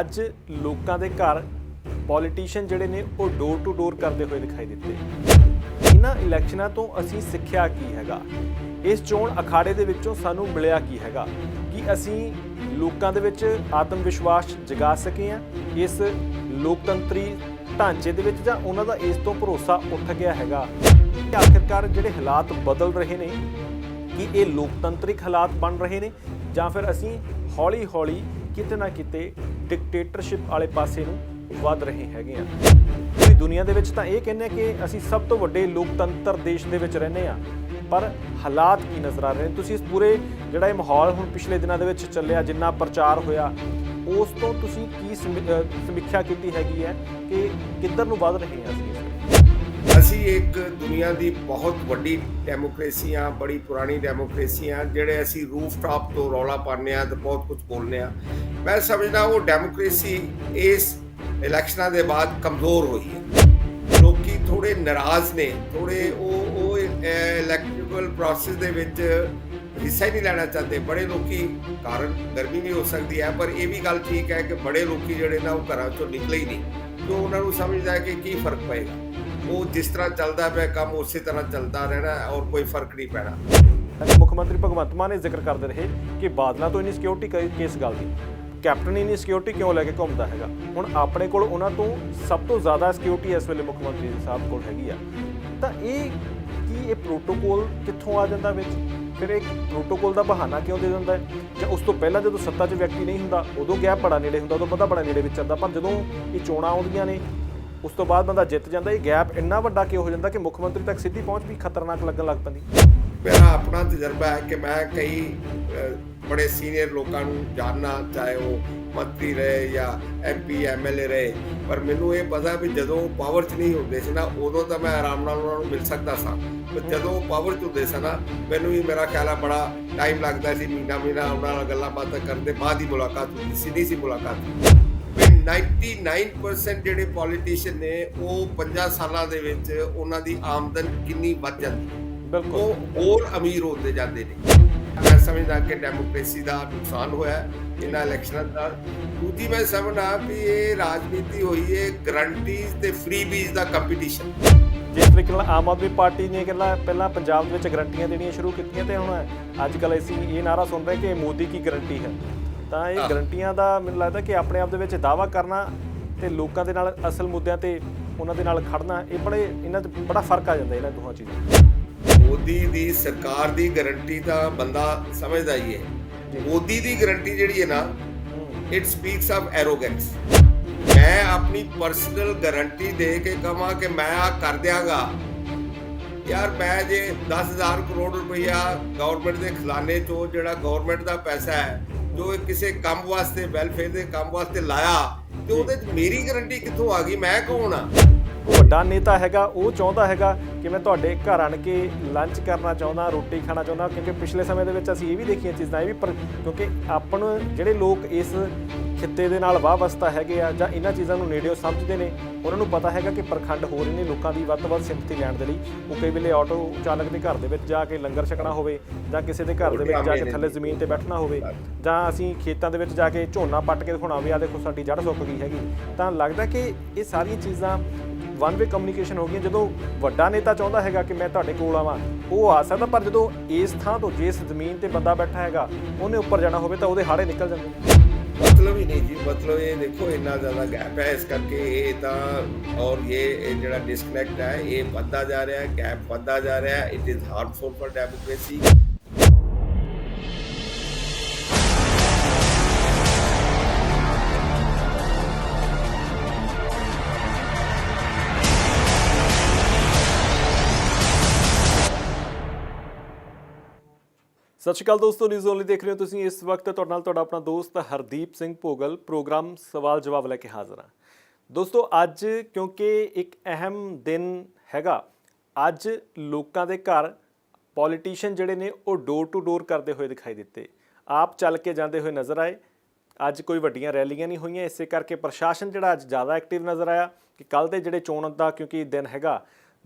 ਅੱਜ ਲੋਕਾਂ ਦੇ ਘਰ ਪੋਲੀਟੀਸ਼ੀਅਨ ਜਿਹੜੇ ਨੇ ਉਹ ਡੋਰ ਟੂ ਡੋਰ ਕਰਦੇ ਹੋਏ ਦਿਖਾਈ ਦਿੱਤੇ। ਇਹਨਾਂ ਇਲੈਕਸ਼ਨਾਂ ਤੋਂ ਅਸੀਂ ਸਿੱਖਿਆ ਕੀ ਹੈਗਾ? ਇਸ ਚੋਣ ਅਖਾੜੇ ਦੇ ਵਿੱਚੋਂ ਸਾਨੂੰ ਮਿਲਿਆ ਕੀ ਹੈਗਾ? ਕਿ ਅਸੀਂ ਲੋਕਾਂ ਦੇ ਵਿੱਚ ਆਤਮ ਵਿਸ਼ਵਾਸ ਜਗਾ ਸਕੇ ਆ ਇਸ ਲੋਕਤੰਤਰੀ ਢਾਂਚੇ ਦੇ ਵਿੱਚ ਜਾਂ ਉਹਨਾਂ ਦਾ ਇਸ ਤੋਂ ਭਰੋਸਾ ਉੱਠ ਗਿਆ ਹੈਗਾ? ਕਿ ਆਖਿਰਕਾਰ ਜਿਹੜੇ ਹਾਲਾਤ ਬਦਲ ਰਹੇ ਨੇ, ਕਿ ਇਹ ਲੋਕਤੰਤਰਿਕ ਹਾਲਾਤ ਬਣ ਰਹੇ ਨੇ, ਜਾਂ ਫਿਰ ਅਸੀਂ ਹੌਲੀ-ਹੌਲੀ ਕਿਤੇ ਨਾ ਕਿਤੇ ਡਿਕਟੇਟਰਸ਼ਿਪ ਵਾਲੇ ਪਾਸੇ ਨੂੰ ਵੱਧ ਰਹੇ ਹੈਗੇ ਆ। ਪੂਰੀ ਦੁਨੀਆ ਦੇ ਵਿੱਚ ਤਾਂ ਇਹ ਕਹਿੰਦੇ ਆ ਕਿ ਅਸੀਂ ਸਭ ਤੋਂ ਵੱਡੇ ਲੋਕਤੰਤਰ ਦੇਸ਼ ਦੇ ਵਿੱਚ ਰਹਿੰਦੇ ਆ, ਪਰ ਹਾਲਾਤ ਕੀ ਨਜ਼ਰ ਆ ਰਹੇ ਨੇ? ਤੁਸੀਂ ਇਸ ਪੂਰੇ ਜਿਹੜਾ ਇਹ ਮਾਹੌਲ ਹੁਣ ਪਿਛਲੇ ਦਿਨਾਂ ਦੇ ਵਿੱਚ ਚੱਲਿਆ, ਜਿੰਨਾ ਪ੍ਰਚਾਰ ਹੋਇਆ, ਉਸ ਤੋਂ ਤੁਸੀਂ ਕੀ ਸਮੀਖਿਆ ਕੀਤੀ ਹੈਗੀ ਹੈ ਕਿ ਕਿੱਧਰ ਨੂੰ ਵੱਧ ਰਹੇ ਹਾਂ ਅਸੀਂ? ਅਸੀਂ ਇੱਕ ਦੁਨੀਆ ਦੀ ਬਹੁਤ ਵੱਡੀ ਡੈਮੋਕ੍ਰੇਸੀ ਆ ਬੜੀ ਪੁਰਾਣੀ ਡੈਮੋਕ੍ਰੇਸੀ ਆ ਜਿਹੜੇ ਅਸੀਂ ਰੂਫਟਾਪ ਤੋਂ ਰੌਲਾ ਪਾਉਂਦੇ ਆ ਤੇ ਬਹੁਤ ਕੁਝ ਬੋਲਦੇ ਆ ਮੈਂ ਸਮਝਦਾ ਉਹ ਡੈਮੋਕ੍ਰੇਸੀ ਇਸ ਇਲੈਕਸ਼ਨਾਂ ਦੇ ਬਾਅਦ ਕਮਜ਼ੋਰ ਹੋਈ ਹੈ। ਲੋਕੀ ਥੋੜੇ ਨਾਰਾਜ਼ ਨੇ ਥੋੜੇ ਉਹ ਉਹ ਇਲੈਕਟ੍ਰੀਕਲ ਪ੍ਰੋਸੈਸ ਦੇ ਵਿੱਚ ਹਿੱਸਾ ਹੀ ਨਹੀਂ ਲੈਣਾ ਚਾਹਤੇ ਬੜੇ ਲੋਕੀ ਕਾਰਨ ਗਰਮੀ ਵੀ ਹੋ ਸਕਦੀ ਹੈ, ਪਰ ਇਹ ਵੀ ਗੱਲ ਠੀਕ ਹੈ ਕਿ ਬੜੇ ਲੋਕੀ ਜਿਹੜੇ ਨਾ ਉਹ ਘਰਾਂ ਚੋਂ ਨਿਕਲੇ ਹੀ ਨਹੀਂ। ਕਿਉਂ ਉਹਨਾਂ ਨੂੰ ਸਮਝਦਾ ਹੈ ਕਿ ਕੀ ਫ਼ਰਕ ਪਏਗਾ। ਉਹ ਜਿਸ ਤਰ੍ਹਾਂ ਚੱਲਦਾ ਪਿਆ ਕੰਮ ਉਸੇ ਤਰ੍ਹਾਂ ਚੱਲਦਾ ਰਹਿਣਾ ਔਰ ਕੋਈ ਫ਼ਰਕ ਨਹੀਂ ਪੈਣਾ। ਅੱਜ ਮੁੱਖ ਮੰਤਰੀ ਭਗਵੰਤ ਮਾਨ ਇਹ ਜ਼ਿਕਰ ਕਰਦੇ ਰਹੇ ਕਿ ਬਾਦਲਾਂ ਤੋਂ ਇੰਨੀ ਸਿਕਿਉਰਿਟੀ ਕਿਸ ਗੱਲ ਦੀ? ਕੈਪਟਨ ਇੰਨੀ ਸਿਕਿਉਰਿਟੀ ਕਿਉਂ ਲੈ ਕੇ ਘੁੰਮਦਾ ਹੈਗਾ? ਹੁਣ ਆਪਣੇ ਕੋਲ ਉਹਨਾਂ ਤੋਂ ਸਭ ਤੋਂ ਜ਼ਿਆਦਾ ਸਿਕਿਉਰਿਟੀ ਇਸ ਵੇਲੇ ਮੁੱਖ ਮੰਤਰੀ ਸਾਹਿਬ ਕੋਲ ਹੈਗੀ ਆ। ਤਾਂ ਇਹ ਕੀ ਇਹ ਪ੍ਰੋਟੋਕੋਲ ਕਿੱਥੋਂ ਆ ਜਾਂਦਾ ਵਿੱਚ? ਫਿਰ ਇਹ ਪ੍ਰੋਟੋਕੋਲ ਦਾ ਬਹਾਨਾ ਕਿਉਂ ਦੇ ਦਿੰਦਾ ਹੈ? ਜਾਂ ਉਸ ਤੋਂ ਪਹਿਲਾਂ ਜਦੋਂ ਸੱਤਾ 'ਚ ਵਿਅਕਤੀ ਨਹੀਂ ਹੁੰਦਾ, ਉਦੋਂ ਗੈਪ ਬੜਾ ਨੇੜੇ ਹੁੰਦਾ, ਉਦੋਂ ਪਤਾ ਬੜਾ ਨੇੜੇ ਵਿੱਚ ਆਉਂਦਾ ਪਰ ਜਦੋਂ ਇਹ ਚੋਣਾਂ ਆਉਂਦੀਆਂ ਨੇ ਉਸ ਤੋਂ ਬਾਅਦ ਬੰਦਾ ਜਿੱਤ ਜਾਂਦਾ ਇਹ ਗੈਪ ਇੰਨਾ ਵੱਡਾ ਕਿਉਂ ਹੋ ਜਾਂਦਾ ਕਿ ਮੁੱਖ ਮੰਤਰੀ ਤੱਕ ਸਿੱਧੀ ਪਹੁੰਚ ਵੀ ਖਤਰਨਾਕ ਲੱਗਣ ਲੱਗ ਪੈਂਦੀ? ਮੇਰਾ ਆਪਣਾ ਤਜਰਬਾ ਹੈ ਕਿ ਮੈਂ ਕਈ ਬੜੇ ਸੀਨੀਅਰ ਲੋਕਾਂ ਨੂੰ ਜਾਣਨਾ ਚਾਹੇ ਉਹ ਮੰਤਰੀ ਰਹੇ ਜਾਂ ਐਮਪੀ ਐਮਐਲਏ ਰਹੇ ਪਰ ਮੈਨੂੰ ਇਹ ਪਤਾ ਵੀ ਜਦੋਂ ਪਾਵਰ 'ਚ ਨਹੀਂ ਹੁੰਦੇ ਸੀ ਨਾ ਉਦੋਂ ਤਾਂ ਮੈਂ ਆਰਾਮ ਨਾਲ ਉਹਨਾਂ ਨੂੰ ਮਿਲ ਸਕਦਾ ਸਾਂ। ਪਰ ਜਦੋਂ ਪਾਵਰ 'ਚ ਹੁੰਦੇ ਸਨ ਨਾ ਮੈਨੂੰ ਵੀ ਮੇਰਾ ਖਿਆਲ ਆ ਬੜਾ ਟਾਈਮ ਲੱਗਦਾ ਸੀ ਮਹੀਨਾ ਮਹੀਨਾ ਉਹਨਾਂ ਨਾਲ ਗੱਲਾਂ ਬਾਤਾਂ ਕਰਨ ਦੇ ਬਾਅਦ ਹੀ ਮੁਲਾਕਾਤ ਹੁੰਦੀ ਸੀ ਸਿੱਧੀ ਸੀ ਮੁਲਾਕਾਤ। 99% ਜਿਹੜੇ ਪੋਲੀਟੀਸ਼ੀਅਨ ਨੇ ਉਹ 50 ਸਾਲਾਂ ਦੇ ਵਿੱਚ ਉਹਨਾਂ ਦੀ ਆਮਦਨ ਕਿੰਨੀ ਵੱਧ ਜਾਂਦੀ ਹੈ। ਬਿਲਕੁਲ। ਉਹ ਹੋਰ ਅਮੀਰ ਹੁੰਦੇ ਜਾਂਦੇ ਨੇ। ਮੈਂ ਸਮਝਦਾ ਕਿ ਡੈਮੋਕ੍ਰੇਸੀ ਦਾ ਨੁਕਸਾਨ ਹੋਇਆ ਇਹਨਾਂ ਇਲੈਕਸ਼ਨਾਂ ਦਾ। ਦੂਜੀ ਮੈਂ ਸਮਝਦਾ ਵੀ ਇਹ ਰਾਜਨੀਤੀ ਹੋਈ ਹੈ ਗਰੰਟੀਜ਼ ਤੇ ਫਰੀਬੀਜ਼ ਦਾ ਕੰਪੀਟੀਸ਼ਨ ਜਿਸ ਤਰੀਕੇ ਨਾਲ ਆਮ ਆਦਮੀ ਪਾਰਟੀ ਨੇ ਕਹਿੰਦਾ ਪਹਿਲਾਂ ਪੰਜਾਬ ਦੇ ਵਿੱਚ ਗਰੰਟੀਆਂ ਦੇਣੀਆਂ ਸ਼ੁਰੂ ਕੀਤੀਆਂ ਤੇ ਹੁਣ ਅੱਜ ਕੱਲ ਅਸੀਂ ਇਹ ਨਾਰਾ ਸੁਣ ਰਹੇ ਕਿ ਮੋਦੀ ਕੀ ਗਰੰਟੀ ਹੈ। ਤਾਂ ਇਹ। ਗਰੰਟੀਆਂ ਦਾ ਮੈਨੂੰ ਲੱਗਦਾ ਕਿ ਆਪਣੇ ਆਪ ਦੇ ਵਿੱਚ ਦਾਵਾ ਕਰਨਾ ਤੇ ਲੋਕਾਂ ਦੇ ਨਾਲ ਅਸਲ ਮੁੱਦਿਆਂ ਤੇ ਉਹਨਾਂ ਦੇ ਨਾਲ ਖੜਨਾ ਇਹ ਬੜੇ ਇਹਨਾਂ 'ਚ ਬੜਾ ਫ਼ਰਕ ਆ ਜਾਂਦਾ ਇਹਨਾਂ ਦੋਹਾਂ ਚੀਜ਼ਾਂ। ਮੋਦੀ ਦੀ ਸਰਕਾਰ ਦੀ ਗਰੰਟੀ ਤਾਂ ਬੰਦਾ ਸਮਝਦਾ ਹੀ ਹੈ ਮੋਦੀ ਦੀ ਗਰੰਟੀ ਜਿਹੜੀ ਹੈ ਨਾ ਇਟ ਸਪੀਕਸ ਆਫ ਐਰੋਗੈਂਸ ਮੈਂ ਆਪਣੀ ਪਰਸਨਲ ਗਾਰੰਟੀ ਦੇ ਕੇ ਕਹਾਂ ਕਿ ਮੈਂ ਆ ਕਰ ਦਿਆਂਗਾ ਯਾਰ ਮੈਂ ਜੇ 10000 ਕਰੋੜ ਰੁਪਈਆ ਗਵਰਨਮੈਂਟ ਦੇ ਖਜ਼ਾਨੇ ਚੋਂ ਜਿਹੜਾ ਗਵਰਨਮੈਂਟ ਦਾ ਪੈਸਾ ਹੈ ਜੋ ਕਿਸੇ ਕੰਮ ਵਾਸਤੇ ਵੈਲਫੇਅਰ ਦੇ ਕੰਮ ਵਾਸਤੇ ਲਾਇਆ, ਤੇ ਉਹਦੇ 'ਚ ਮੇਰੀ ਗਾਰੰਟੀ ਕਿੱਥੋਂ ਆ ਗਈ? ਮੈਂ ਕੌਣ ਆ? ਵੱਡਾ ਨੇਤਾ ਹੈਗਾ, ਉਹ ਚਾਹੁੰਦਾ ਹੈਗਾ ਕਿ ਮੈਂ ਤੁਹਾਡੇ ਘਰ ਆਣ ਕੇ ਲੰਚ ਕਰਨਾ ਚਾਹੁੰਦਾ, ਰੋਟੀ ਖਾਣਾ ਚਾਹੁੰਦਾ, ਕਿਉਂਕਿ ਪਿਛਲੇ ਸਮੇਂ ਦੇ ਵਿੱਚ ਅਸੀਂ ਇਹ ਵੀ ਦੇਖੀਆਂ ਚੀਜ਼ਾਂ, ਇਹ ਵੀ ਪਰ ਕਿਉਂਕਿ ਆਪਣ ਜਿਹੜੇ ਲੋਕ ਇਸ ਖਿੱਤੇ ਦੇ ਨਾਲ ਵਾਹਵਸਤਾ ਹੈਗੇ ਆ ਜਾਂ ਇਹਨਾਂ ਚੀਜ਼ਾਂ ਨੂੰ ਨੇੜਿਓਂ ਸਮਝਦੇ ਨੇ, ਉਹਨਾਂ ਨੂੰ ਪਤਾ ਹੈਗਾ ਕਿ ਪ੍ਰਖੰਡ ਹੋ ਰਹੇ ਨੇ ਲੋਕਾਂ ਦੀ ਵੱਧ ਤੋਂ ਵੱਧ ਸਿੰਪਥੀ ਲੈਣ ਦੇ ਲਈ। ਉਹ ਕਈ ਵੇਲੇ ਆਟੋ ਚਾਲਕ ਦੇ ਘਰ ਦੇ ਵਿੱਚ ਜਾ ਕੇ ਲੰਗਰ ਛਕਣਾ ਹੋਵੇ ਜਾਂ ਕਿਸੇ ਦੇ ਘਰ ਦੇ ਵਿੱਚ ਜਾ ਕੇ ਥੱਲੇ ਜ਼ਮੀਨ ਤੇ ਬੈਠਣਾ ਹੋਵੇ ਜਾਂ ਅਸੀਂ ਖੇਤਾਂ ਦੇ ਵਿੱਚ ਜਾ ਕੇ ਝੋਨਾ ਪੱਟ ਕੇ ਦਿਖਾਉਣਾ ਵੀ ਆ ਦੇਖੋ ਸਾਡੀ ਜੜ ਸੁੱਕ ਗਈ ਹੈਗੀ। ਤਾਂ ਲੱਗਦਾ ਕਿ ਇਹ ਸਾਰੀਆਂ ਚੀਜ਼ਾਂ ਵਨ ਵੇ ਕਮਿਊਨੀਕੇਸ਼ਨ ਹੋ ਗਈਆਂ। ਜਦੋਂ ਵੱਡਾ ਨੇਤਾ ਚਾਹੁੰਦਾ ਹੈਗਾ ਕਿ ਮੈਂ ਤੁਹਾਡੇ ਕੋਲ ਆਵਾਂ, ਉਹ ਆ ਸਕਦਾ, ਪਰ ਜਦੋਂ ਇਸ ਥਾਂ ਤੋਂ, ਜਿਸ ਜ਼ਮੀਨ ਤੇ ਬੰਦਾ ਬੈਠਾ ਹੈਗਾ, ਉਹਨੇ ਉੱਪਰ ਜਾਣਾ ਹੋਵੇ ਤਾਂ ਉਹਦੇ ਹਾੜੇ ਨਿਕਲ ਜਾਂਦੇ ਨੇ। ਮਤਲਬ ਹੀ ਨਹੀਂ ਜੀ, ਮਤਲਬ ਇਹ ਦੇਖੋ ਇੰਨਾ ਜ਼ਿਆਦਾ ਗੈਪ ਹੈ, ਇਸ ਕਰਕੇ ਇਹ ਤਾਂ ਔਰ ਇਹ ਜਿਹੜਾ ਡਿਸਕਨੈਕਟ ਹੈ, ਇਹ ਵੱਧਦਾ ਜਾ ਰਿਹਾ ਹੈ ਗੈਪ ਵੱਧਦਾ ਜਾ ਰਿਹਾ ਹੈ it is harmful for democracy ਸਤਿ ਸ਼੍ਰੀ ਅਕਾਲ ਦੋਸਤੋ ਨਿਊਜ਼ ਓਨਲੀ ਦੇਖ ਰਹੇ ਹੋ ਤੁਸੀਂ ਇਸ ਵਕਤ। ਤੁਹਾਡੇ ਨਾਲ ਤੁਹਾਡਾ ਆਪਣਾ ਦੋਸਤ ਹਰਦੀਪ ਸਿੰਘ ਭੋਗਲ ਪ੍ਰੋਗਰਾਮ ਸਵਾਲ ਜਵਾਬ ਲੈ ਕੇ ਹਾਜ਼ਰ ਹਾਂ। ਦੋਸਤੋ, ਅੱਜ ਕਿਉਂਕਿ ਇੱਕ ਅਹਿਮ ਦਿਨ ਹੈਗਾ, ਅੱਜ ਲੋਕਾਂ ਦੇ ਘਰ ਪੋਲੀਟੀਸ਼ੀਅਨ ਜਿਹੜੇ ਨੇ ਉਹ ਡੋਰ ਟੂ ਡੋਰ ਕਰਦੇ ਹੋਏ ਦਿਖਾਈ ਦਿੱਤੇ। ਆਪ ਚੱਲ ਕੇ ਜਾਂਦੇ ਹੋਏ ਨਜ਼ਰ ਆਏ। ਅੱਜ ਕੋਈ ਵੱਡੀਆਂ ਰੈਲੀਆਂ ਨਹੀਂ ਹੋਈਆਂ, ਇਸੇ ਕਰਕੇ ਪ੍ਰਸ਼ਾਸਨ ਜਿਹੜਾ ਅੱਜ ਜ਼ਿਆਦਾ ਐਕਟਿਵ ਨਜ਼ਰ ਆਇਆ ਕਿ ਕੱਲ ਦੇ ਜਿਹੜੇ ਚੋਣ ਦਾ ਕਿਉਂਕਿ ਦਿਨ ਹੈਗਾ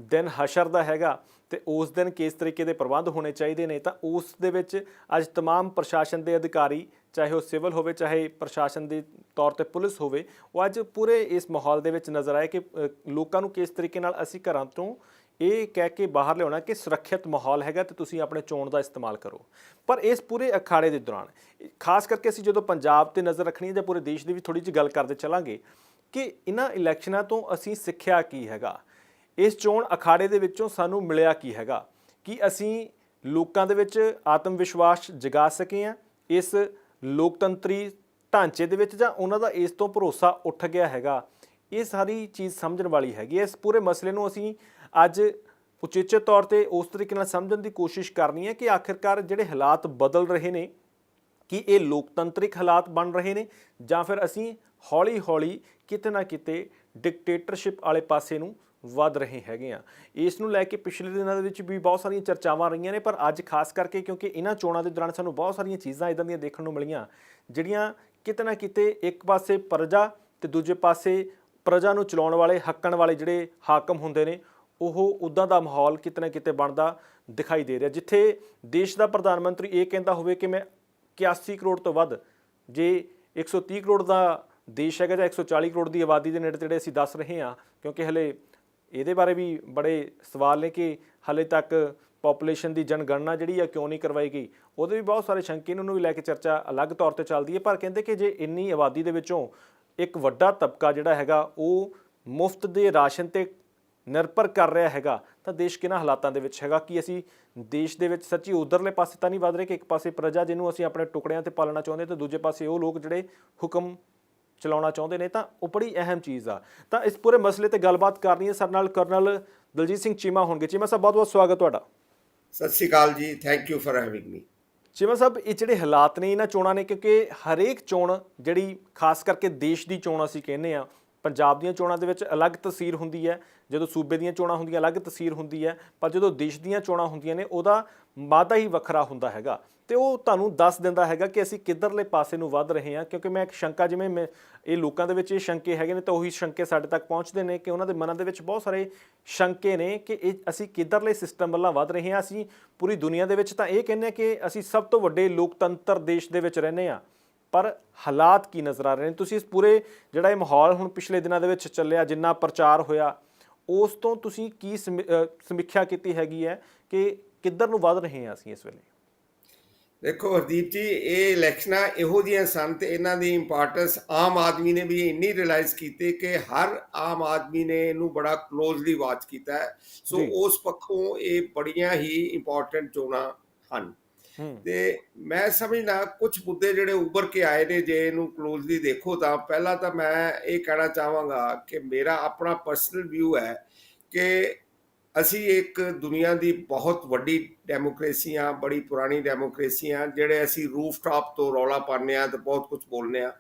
ਦਿਨ ਹਸ਼ਰ ਦਾ ਹੈਗਾ ਤੇ ਉਸ ਦਿਨ ਕਿਸ ਤਰੀਕੇ ਦੇ ਪ੍ਰਬੰਧ ਹੋਣੇ ਚਾਹੀਦੇ ਨੇ ਤਾਂ ਉਸ ਦੇ ਵਿੱਚ ਅੱਜ तमाम ਪ੍ਰਸ਼ਾਸਨ ਦੇ ਅਧਿਕਾਰੀ ਚਾਹੇ ਉਹ ਸਿਵਲ ਹੋਵੇ ਚਾਹੇ ਪ੍ਰਸ਼ਾਸਨ ਦੇ ਤੌਰ ਤੇ ਪੁਲਿਸ ਹੋਵੇ ਉਹ ਅੱਜ ਪੂਰੇ ਇਸ ਮਾਹੌਲ ਦੇ ਵਿੱਚ ਨਜ਼ਰ ਆਏ ਕਿ ਅ, ਲੋਕਾਂ ਨੂੰ ਕਿਸ ਤਰੀਕੇ ਨਾਲ ਅਸੀਂ ਘਰਾਂ ਤੋਂ ਇਹ ਕਹਿ ਕੇ ਬਾਹਰ ਲਿਆਉਣਾ ਕਿ ਸੁਰੱਖਿਅਤ ਮਾਹੌਲ ਹੈਗਾ ਤੇ ਤੁਸੀਂ ਆਪਣੇ ਚੋਣ ਦਾ ਇਸਤੇਮਾਲ ਕਰੋ ਪਰ ਇਸ ਪੂਰੇ ਅਖਾੜੇ ਦੇ ਦੌਰਾਨ ਖਾਸ ਕਰਕੇ ਅਸੀਂ ਜਦੋਂ ਪੰਜਾਬ ਤੇ ਨਜ਼ਰ ਰੱਖਣੀ ਹੈ ਜਾਂ ਪੂਰੇ ਦੇਸ਼ ਦੀ ਵੀ ਥੋੜੀ ਜਿਹੀ ਗੱਲ ਕਰਦੇ ਚੱਲਾਂਗੇ ਕਿ ਇਹਨਾਂ ਇਲੈਕਸ਼ਨਾਂ ਤੋਂ ਅਸੀਂ ਸਿੱਖਿਆ ਕੀ ਹੈਗਾ ਇਸ ਚੋਣ ਅਖਾੜੇ ਦੇ ਵਿੱਚੋਂ ਸਾਨੂੰ ਮਿਲਿਆ ਕੀ ਹੈਗਾ? ਕਿ ਅਸੀਂ ਲੋਕਾਂ ਦੇ ਵਿੱਚ ਆਤਮ ਵਿਸ਼ਵਾਸ ਜਗਾ ਸਕੇ ਆ ਇਸ ਲੋਕਤੰਤਰੀ ਢਾਂਚੇ ਦੇ ਵਿੱਚ ਜਾਂ ਉਹਨਾਂ ਦਾ ਇਸ ਤੋਂ ਭਰੋਸਾ ਉੱਠ ਗਿਆ ਹੈਗਾ? ਇਹ ਸਾਰੀ ਚੀਜ਼ ਸਮਝਣ ਵਾਲੀ ਹੈਗੀ ਹੈ। ਇਸ ਪੂਰੇ ਮਸਲੇ ਨੂੰ ਅਸੀਂ ਅੱਜ ਉਚੇਚੇ ਤੌਰ ਤੇ ਉਸ ਤਰੀਕੇ ਨਾਲ ਸਮਝਣ ਦੀ ਕੋਸ਼ਿਸ਼ ਕਰਨੀ ਹੈ ਕਿ ਆਖਿਰਕਾਰ ਜਿਹੜੇ ਹਾਲਾਤ ਬਦਲ ਰਹੇ ਨੇ, ਕਿ ਇਹ ਲੋਕਤੰਤਰਿਕ ਹਾਲਾਤ ਬਣ ਰਹੇ ਨੇ ਜਾਂ ਫਿਰ ਅਸੀਂ ਹੌਲੀ-ਹੌਲੀ ਕਿਤੇ ਨਾ ਕਿਤੇ ਡਿਕਟੇਟਰਸ਼ਿਪ ਵਾਲੇ ਪਾਸੇ ਨੂੰ ਵੱਧ ਰਹੇ ਹੈਗੇ ਆ। ਇਸ ਨੂੰ ਲੈ ਕੇ ਪਿਛਲੇ ਦਿਨਾਂ ਦੇ ਵਿੱਚ ਵੀ ਬਹੁਤ ਸਾਰੀਆਂ ਚਰਚਾਵਾਂ ਰਹੀਆਂ ਨੇ, ਪਰ ਅੱਜ ਖਾਸ ਕਰਕੇ ਕਿਉਂਕਿ ਇਹਨਾਂ ਚੋਣਾਂ ਦੇ ਦੌਰਾਨ ਸਾਨੂੰ ਬਹੁਤ ਸਾਰੀਆਂ ਚੀਜ਼ਾਂ ਇਦਾਂ ਦੀਆਂ ਦੇਖਣ ਨੂੰ ਮਿਲੀਆਂ, ਜਿਹੜੀਆਂ ਕਿਤੇ ਨਾ ਕਿਤੇ ਇੱਕ ਪਾਸੇ ਪ੍ਰਜਾ ਤੇ ਦੂਜੇ ਪਾਸੇ ਪ੍ਰਜਾ ਨੂੰ ਚਲਾਉਣ ਵਾਲੇ, ਹੱਕਣ ਵਾਲੇ ਜਿਹੜੇ ਹਾਕਮ ਹੁੰਦੇ ਨੇ, ਉਹ ਉਦਾਂ ਦਾ ਮਾਹੌਲ ਕਿਤੇ ਨਾ ਕਿਤੇ ਬਣਦਾ ਦਿਖਾਈ ਦੇ ਰਿਹਾ। ਜਿੱਥੇ ਦੇਸ਼ ਦਾ ਪ੍ਰਧਾਨ ਮੰਤਰੀ ਇਹ ਕਹਿੰਦਾ ਹੋਵੇ ਕਿ ਮੈਂ 81 ਕਰੋੜ ਤੋਂ ਵੱਧ, ਜੇ 130 ਕਰੋੜ ਦਾ ਦੇਸ਼ ਹੈਗਾ ਜਾਂ 140 ਕਰੋੜ ਦੀ ਆਬਾਦੀ ਦੇ ਨੇੜੇ ਤੇੜੇ ਅਸੀਂ ਦੱਸ ਰਹੇ ਹਾਂ, ਕਿਉਂਕਿ ਹਲੇ ਇਹਦੇ ਬਾਰੇ ਵੀ ਬੜੇ ਸਵਾਲ ਨੇ ਕਿ ਹਲੇ ਤੱਕ ਪੋਪੂਲੇਸ਼ਨ ਦੀ ਜਨਗਣਨਾ ਜਿਹੜੀ ਆ ਕਿਉਂ ਨਹੀਂ ਕਰਵਾਈ ਗਈ? ਉਹਦੇ ਵੀ ਬਹੁਤ ਸਾਰੇ ਸ਼ੰਕੇ ਨੇ, ਉਹਨੂੰ ਵੀ ਲੈ ਕੇ ਚਰਚਾ ਅਲੱਗ ਤੌਰ ਤੇ ਚੱਲਦੀ ਹੈ। ਪਰ ਕਹਿੰਦੇ ਕਿ ਜੇ ਇੰਨੀ ਆਬਾਦੀ ਦੇ ਵਿੱਚੋਂ ਇੱਕ ਵੱਡਾ ਤਬਕਾ ਜਿਹੜਾ ਹੈਗਾ, ਉਹ ਮੁਫਤ ਦੇ ਰਾਸ਼ਨ ਤੇ ਨਿਰਭਰ ਕਰ ਰਿਹਾ ਹੈਗਾ, ਤਾਂ ਦੇਸ਼ ਕਿਹਨਾਂ ਹਾਲਾਤਾਂ ਦੇ ਵਿੱਚ ਹੈਗਾ? ਕਿ ਅਸੀਂ ਦੇਸ਼ ਦੇ ਵਿੱਚ ਸੱਚੀ ਉਧਰਲੇ ਪਾਸੇ ਤਾਂ ਨਹੀਂ ਵਧ ਰਹੇ ਕਿ ਇੱਕ ਪਾਸੇ ਪ੍ਰਜਾ ਜਿਹਨੂੰ ਅਸੀਂ ਆਪਣੇ ਟੁਕੜਿਆਂ ਤੇ ਪਾਲਣਾ ਚਾਹੁੰਦੇ ਤੇ ਦੂਜੇ ਪਾਸੇ ਉਹ ਲੋਕ ਜਿਹੜੇ ਹੁਕਮ ਚਲਾਉਣਾ ਚਾਹੁੰਦੇ ਨੇ ਤਾਂ ਉਹ ਬੜੀ ਅਹਿਮ ਚੀਜ਼ ਆ। ਤਾਂ ਇਸ ਪੂਰੇ ਮਸਲੇ ਤੇ ਗੱਲਬਾਤ ਕਰਨੀ ਹੈ। ਸਾਡੇ ਨਾਲ ਕਰਨਲ ਦਲਜੀਤ ਸਿੰਘ ਚੀਮਾ ਹੋਣਗੇ। ਚੀਮਾ ਸਾਹਿਬ ਬਹੁਤ ਬਹੁਤ ਸਵਾਗਤ ਤੁਹਾਡਾ। ਸਤਿ ਸ਼੍ਰੀ ਅਕਾਲ ਜੀ। Thank you for having me Cheema sahib ਇਹ ਜਿਹੜੇ ਹਾਲਾਤ ਨੇ ਇਹਨਾਂ ਚੋਣਾਂ ਨੇ ਕਿਉਂਕਿ ਹਰੇਕ ਚੋਣ ਜਿਹੜੀ ਖਾਸ ਕਰਕੇ ਦੇਸ਼ ਦੀ ਚੋਣ ਅਸੀਂ ਕਹਿੰਦੇ ਆ ਪੰਜਾਬ ਦੀਆਂ ਚੋਣਾਂ ਦੇ ਵਿੱਚ ਅਲੱਗ ਤਸਵੀਰ ਹੁੰਦੀ ਹੈ। ਜਦੋਂ ਸੂਬੇ ਦੀਆਂ ਚੋਣਾਂ ਹੁੰਦੀਆਂ ਅਲੱਗ ਤਸਵੀਰ ਹੁੰਦੀ ਹੈ। ਪਰ ਜਦੋਂ ਦੇਸ਼ ਦੀਆਂ ਚੋਣਾਂ ਹੁੰਦੀਆਂ ਨੇ ਉਹਦਾ ਮਾਦਾ ਹੀ ਵੱਖਰਾ ਹੁੰਦਾ ਹੈਗਾ। ਤੇ ਉਹ ਤੁਹਾਨੂੰ ਦੱਸ ਦਿੰਦਾ ਹੈਗਾ ਕਿ ਅਸੀਂ ਕਿੱਧਰਲੇ ਪਾਸੇ ਨੂੰ ਵੱਧ ਰਹੇ ਹਾਂ, ਕਿਉਂਕਿ ਮੈਂ ਇੱਕ ਸ਼ੰਕਾ, ਜਿਵੇਂ ਮੈਂ ਇਹ ਲੋਕਾਂ ਦੇ ਵਿੱਚ ਇਹ ਸ਼ੰਕੇ ਹੈਗੇ ਨੇ, ਤਾਂ ਉਹੀ ਸ਼ੰਕੇ ਸਾਡੇ ਤੱਕ ਪਹੁੰਚਦੇ ਨੇ ਕਿ ਉਹਨਾਂ ਦੇ ਮਨਾਂ ਦੇ ਵਿੱਚ ਬਹੁਤ ਸਾਰੇ ਸ਼ੰਕੇ ਨੇ ਕਿ ਇਹ ਅਸੀਂ ਕਿੱਧਰਲੇ ਸਿਸਟਮ ਵੱਲਾਂ ਵੱਧ ਰਹੇ ਹਾਂ, ਅਸੀਂ ਪੂਰੀ ਦੁਨੀਆ ਦੇ ਵਿੱਚ ਤਾਂ ਇਹ ਕਹਿੰਦੇ ਆ ਕਿ ਅਸੀਂ ਸਭ ਤੋਂ ਵੱਡੇ ਲੋਕਤੰਤਰ ਦੇਸ਼ ਦੇ ਵਿੱਚ ਰਹਿੰਦੇ ਆ ਪਰ ਹਾਲਾਤ ਕੀ ਨਜ਼ਰ ਆ ਰਹੇ ਨੇ? ਤੁਸੀਂ ਇਸ ਪੂਰੇ ਜਿਹੜਾ ਇਹ ਮਾਹੌਲ ਹੁਣ ਪਿਛਲੇ ਦਿਨਾਂ ਦੇ ਵਿੱਚ ਚੱਲਿਆ, ਜਿੰਨਾ ਪ੍ਰਚਾਰ ਹੋਇਆ, ਉਸ ਤੋਂ ਤੁਸੀਂ ਕੀ ਸਮੀ- ਸਮੀਖਿਆ ਕੀਤੀ ਹੈਗੀ ਹੈ ਕਿ ਕਿੱਧਰ ਨੂੰ ਵੱਧ ਰਹੇ ਹਾਂ ਅਸੀਂ ਇਸ ਵੇਲੇ? ਦੇਖੋ ਹਰਦੀਪ ਜੀ ਇਹ ਇਲੈਕਸ਼ਨਾਂ ਇਹੋ ਜਿਹੀਆਂ ਸਨ ਤੇ ਇਹਨਾਂ ਦੀ ਇੰਪੋਰਟੈਂਸ ਆਮ ਆਦਮੀ ਨੇ ਵੀ ਇੰਨੀ ਰਿਅਲਾਈਜ਼ ਕੀਤੀ ਕਿ ਹਰ ਆਮ ਆਦਮੀ ਨੇ ਇਹਨੂੰ ਬੜਾ ਕਲੋਜ਼ਲੀ ਵਾਚ ਕੀਤਾ ਹੈ। ਸੋ। ਉਸ ਪੱਖੋਂ ਇਹ ਬੜੀਆਂ ਹੀ ਇੰਪੋਰਟੈਂਟ ਚੋਣਾਂ ਹਨ। ਤੇ ਮੈਂ ਸਮਝਦਾ ਕੁਝ ਮੁੱਦੇ ਜਿਹੜੇ ਉੱਭਰ ਕੇ ਆਏ ਨੇ ਜੇ ਇਹਨੂੰ ਕਲੋਜ਼ਲੀ ਦੇਖੋ ਤਾਂ ਪਹਿਲਾਂ ਤਾਂ ਮੈਂ ਇਹ ਕਹਿਣਾ ਚਾਹਾਂਗਾ ਕਿ ਮੇਰਾ ਆਪਣਾ ਪਰਸਨਲ ਵਿਊ ਹੈ ਕਿ ਅਸੀਂ ਇੱਕ ਦੁਨੀਆ ਦੀ ਬਹੁਤ ਵੱਡੀ ਡੈਮੋਕ੍ਰੇਸੀ ਆ ਬੜੀ ਪੁਰਾਣੀ ਡੈਮੋਕ੍ਰੇਸੀ ਆ ਜਿਹੜੇ ਅਸੀਂ ਰੂਫਟਾਪ ਤੋਂ ਰੌਲਾ ਪਾਉਂਦੇ ਆ ਤੇ ਬਹੁਤ ਕੁਝ ਬੋਲਨੇ ਆ।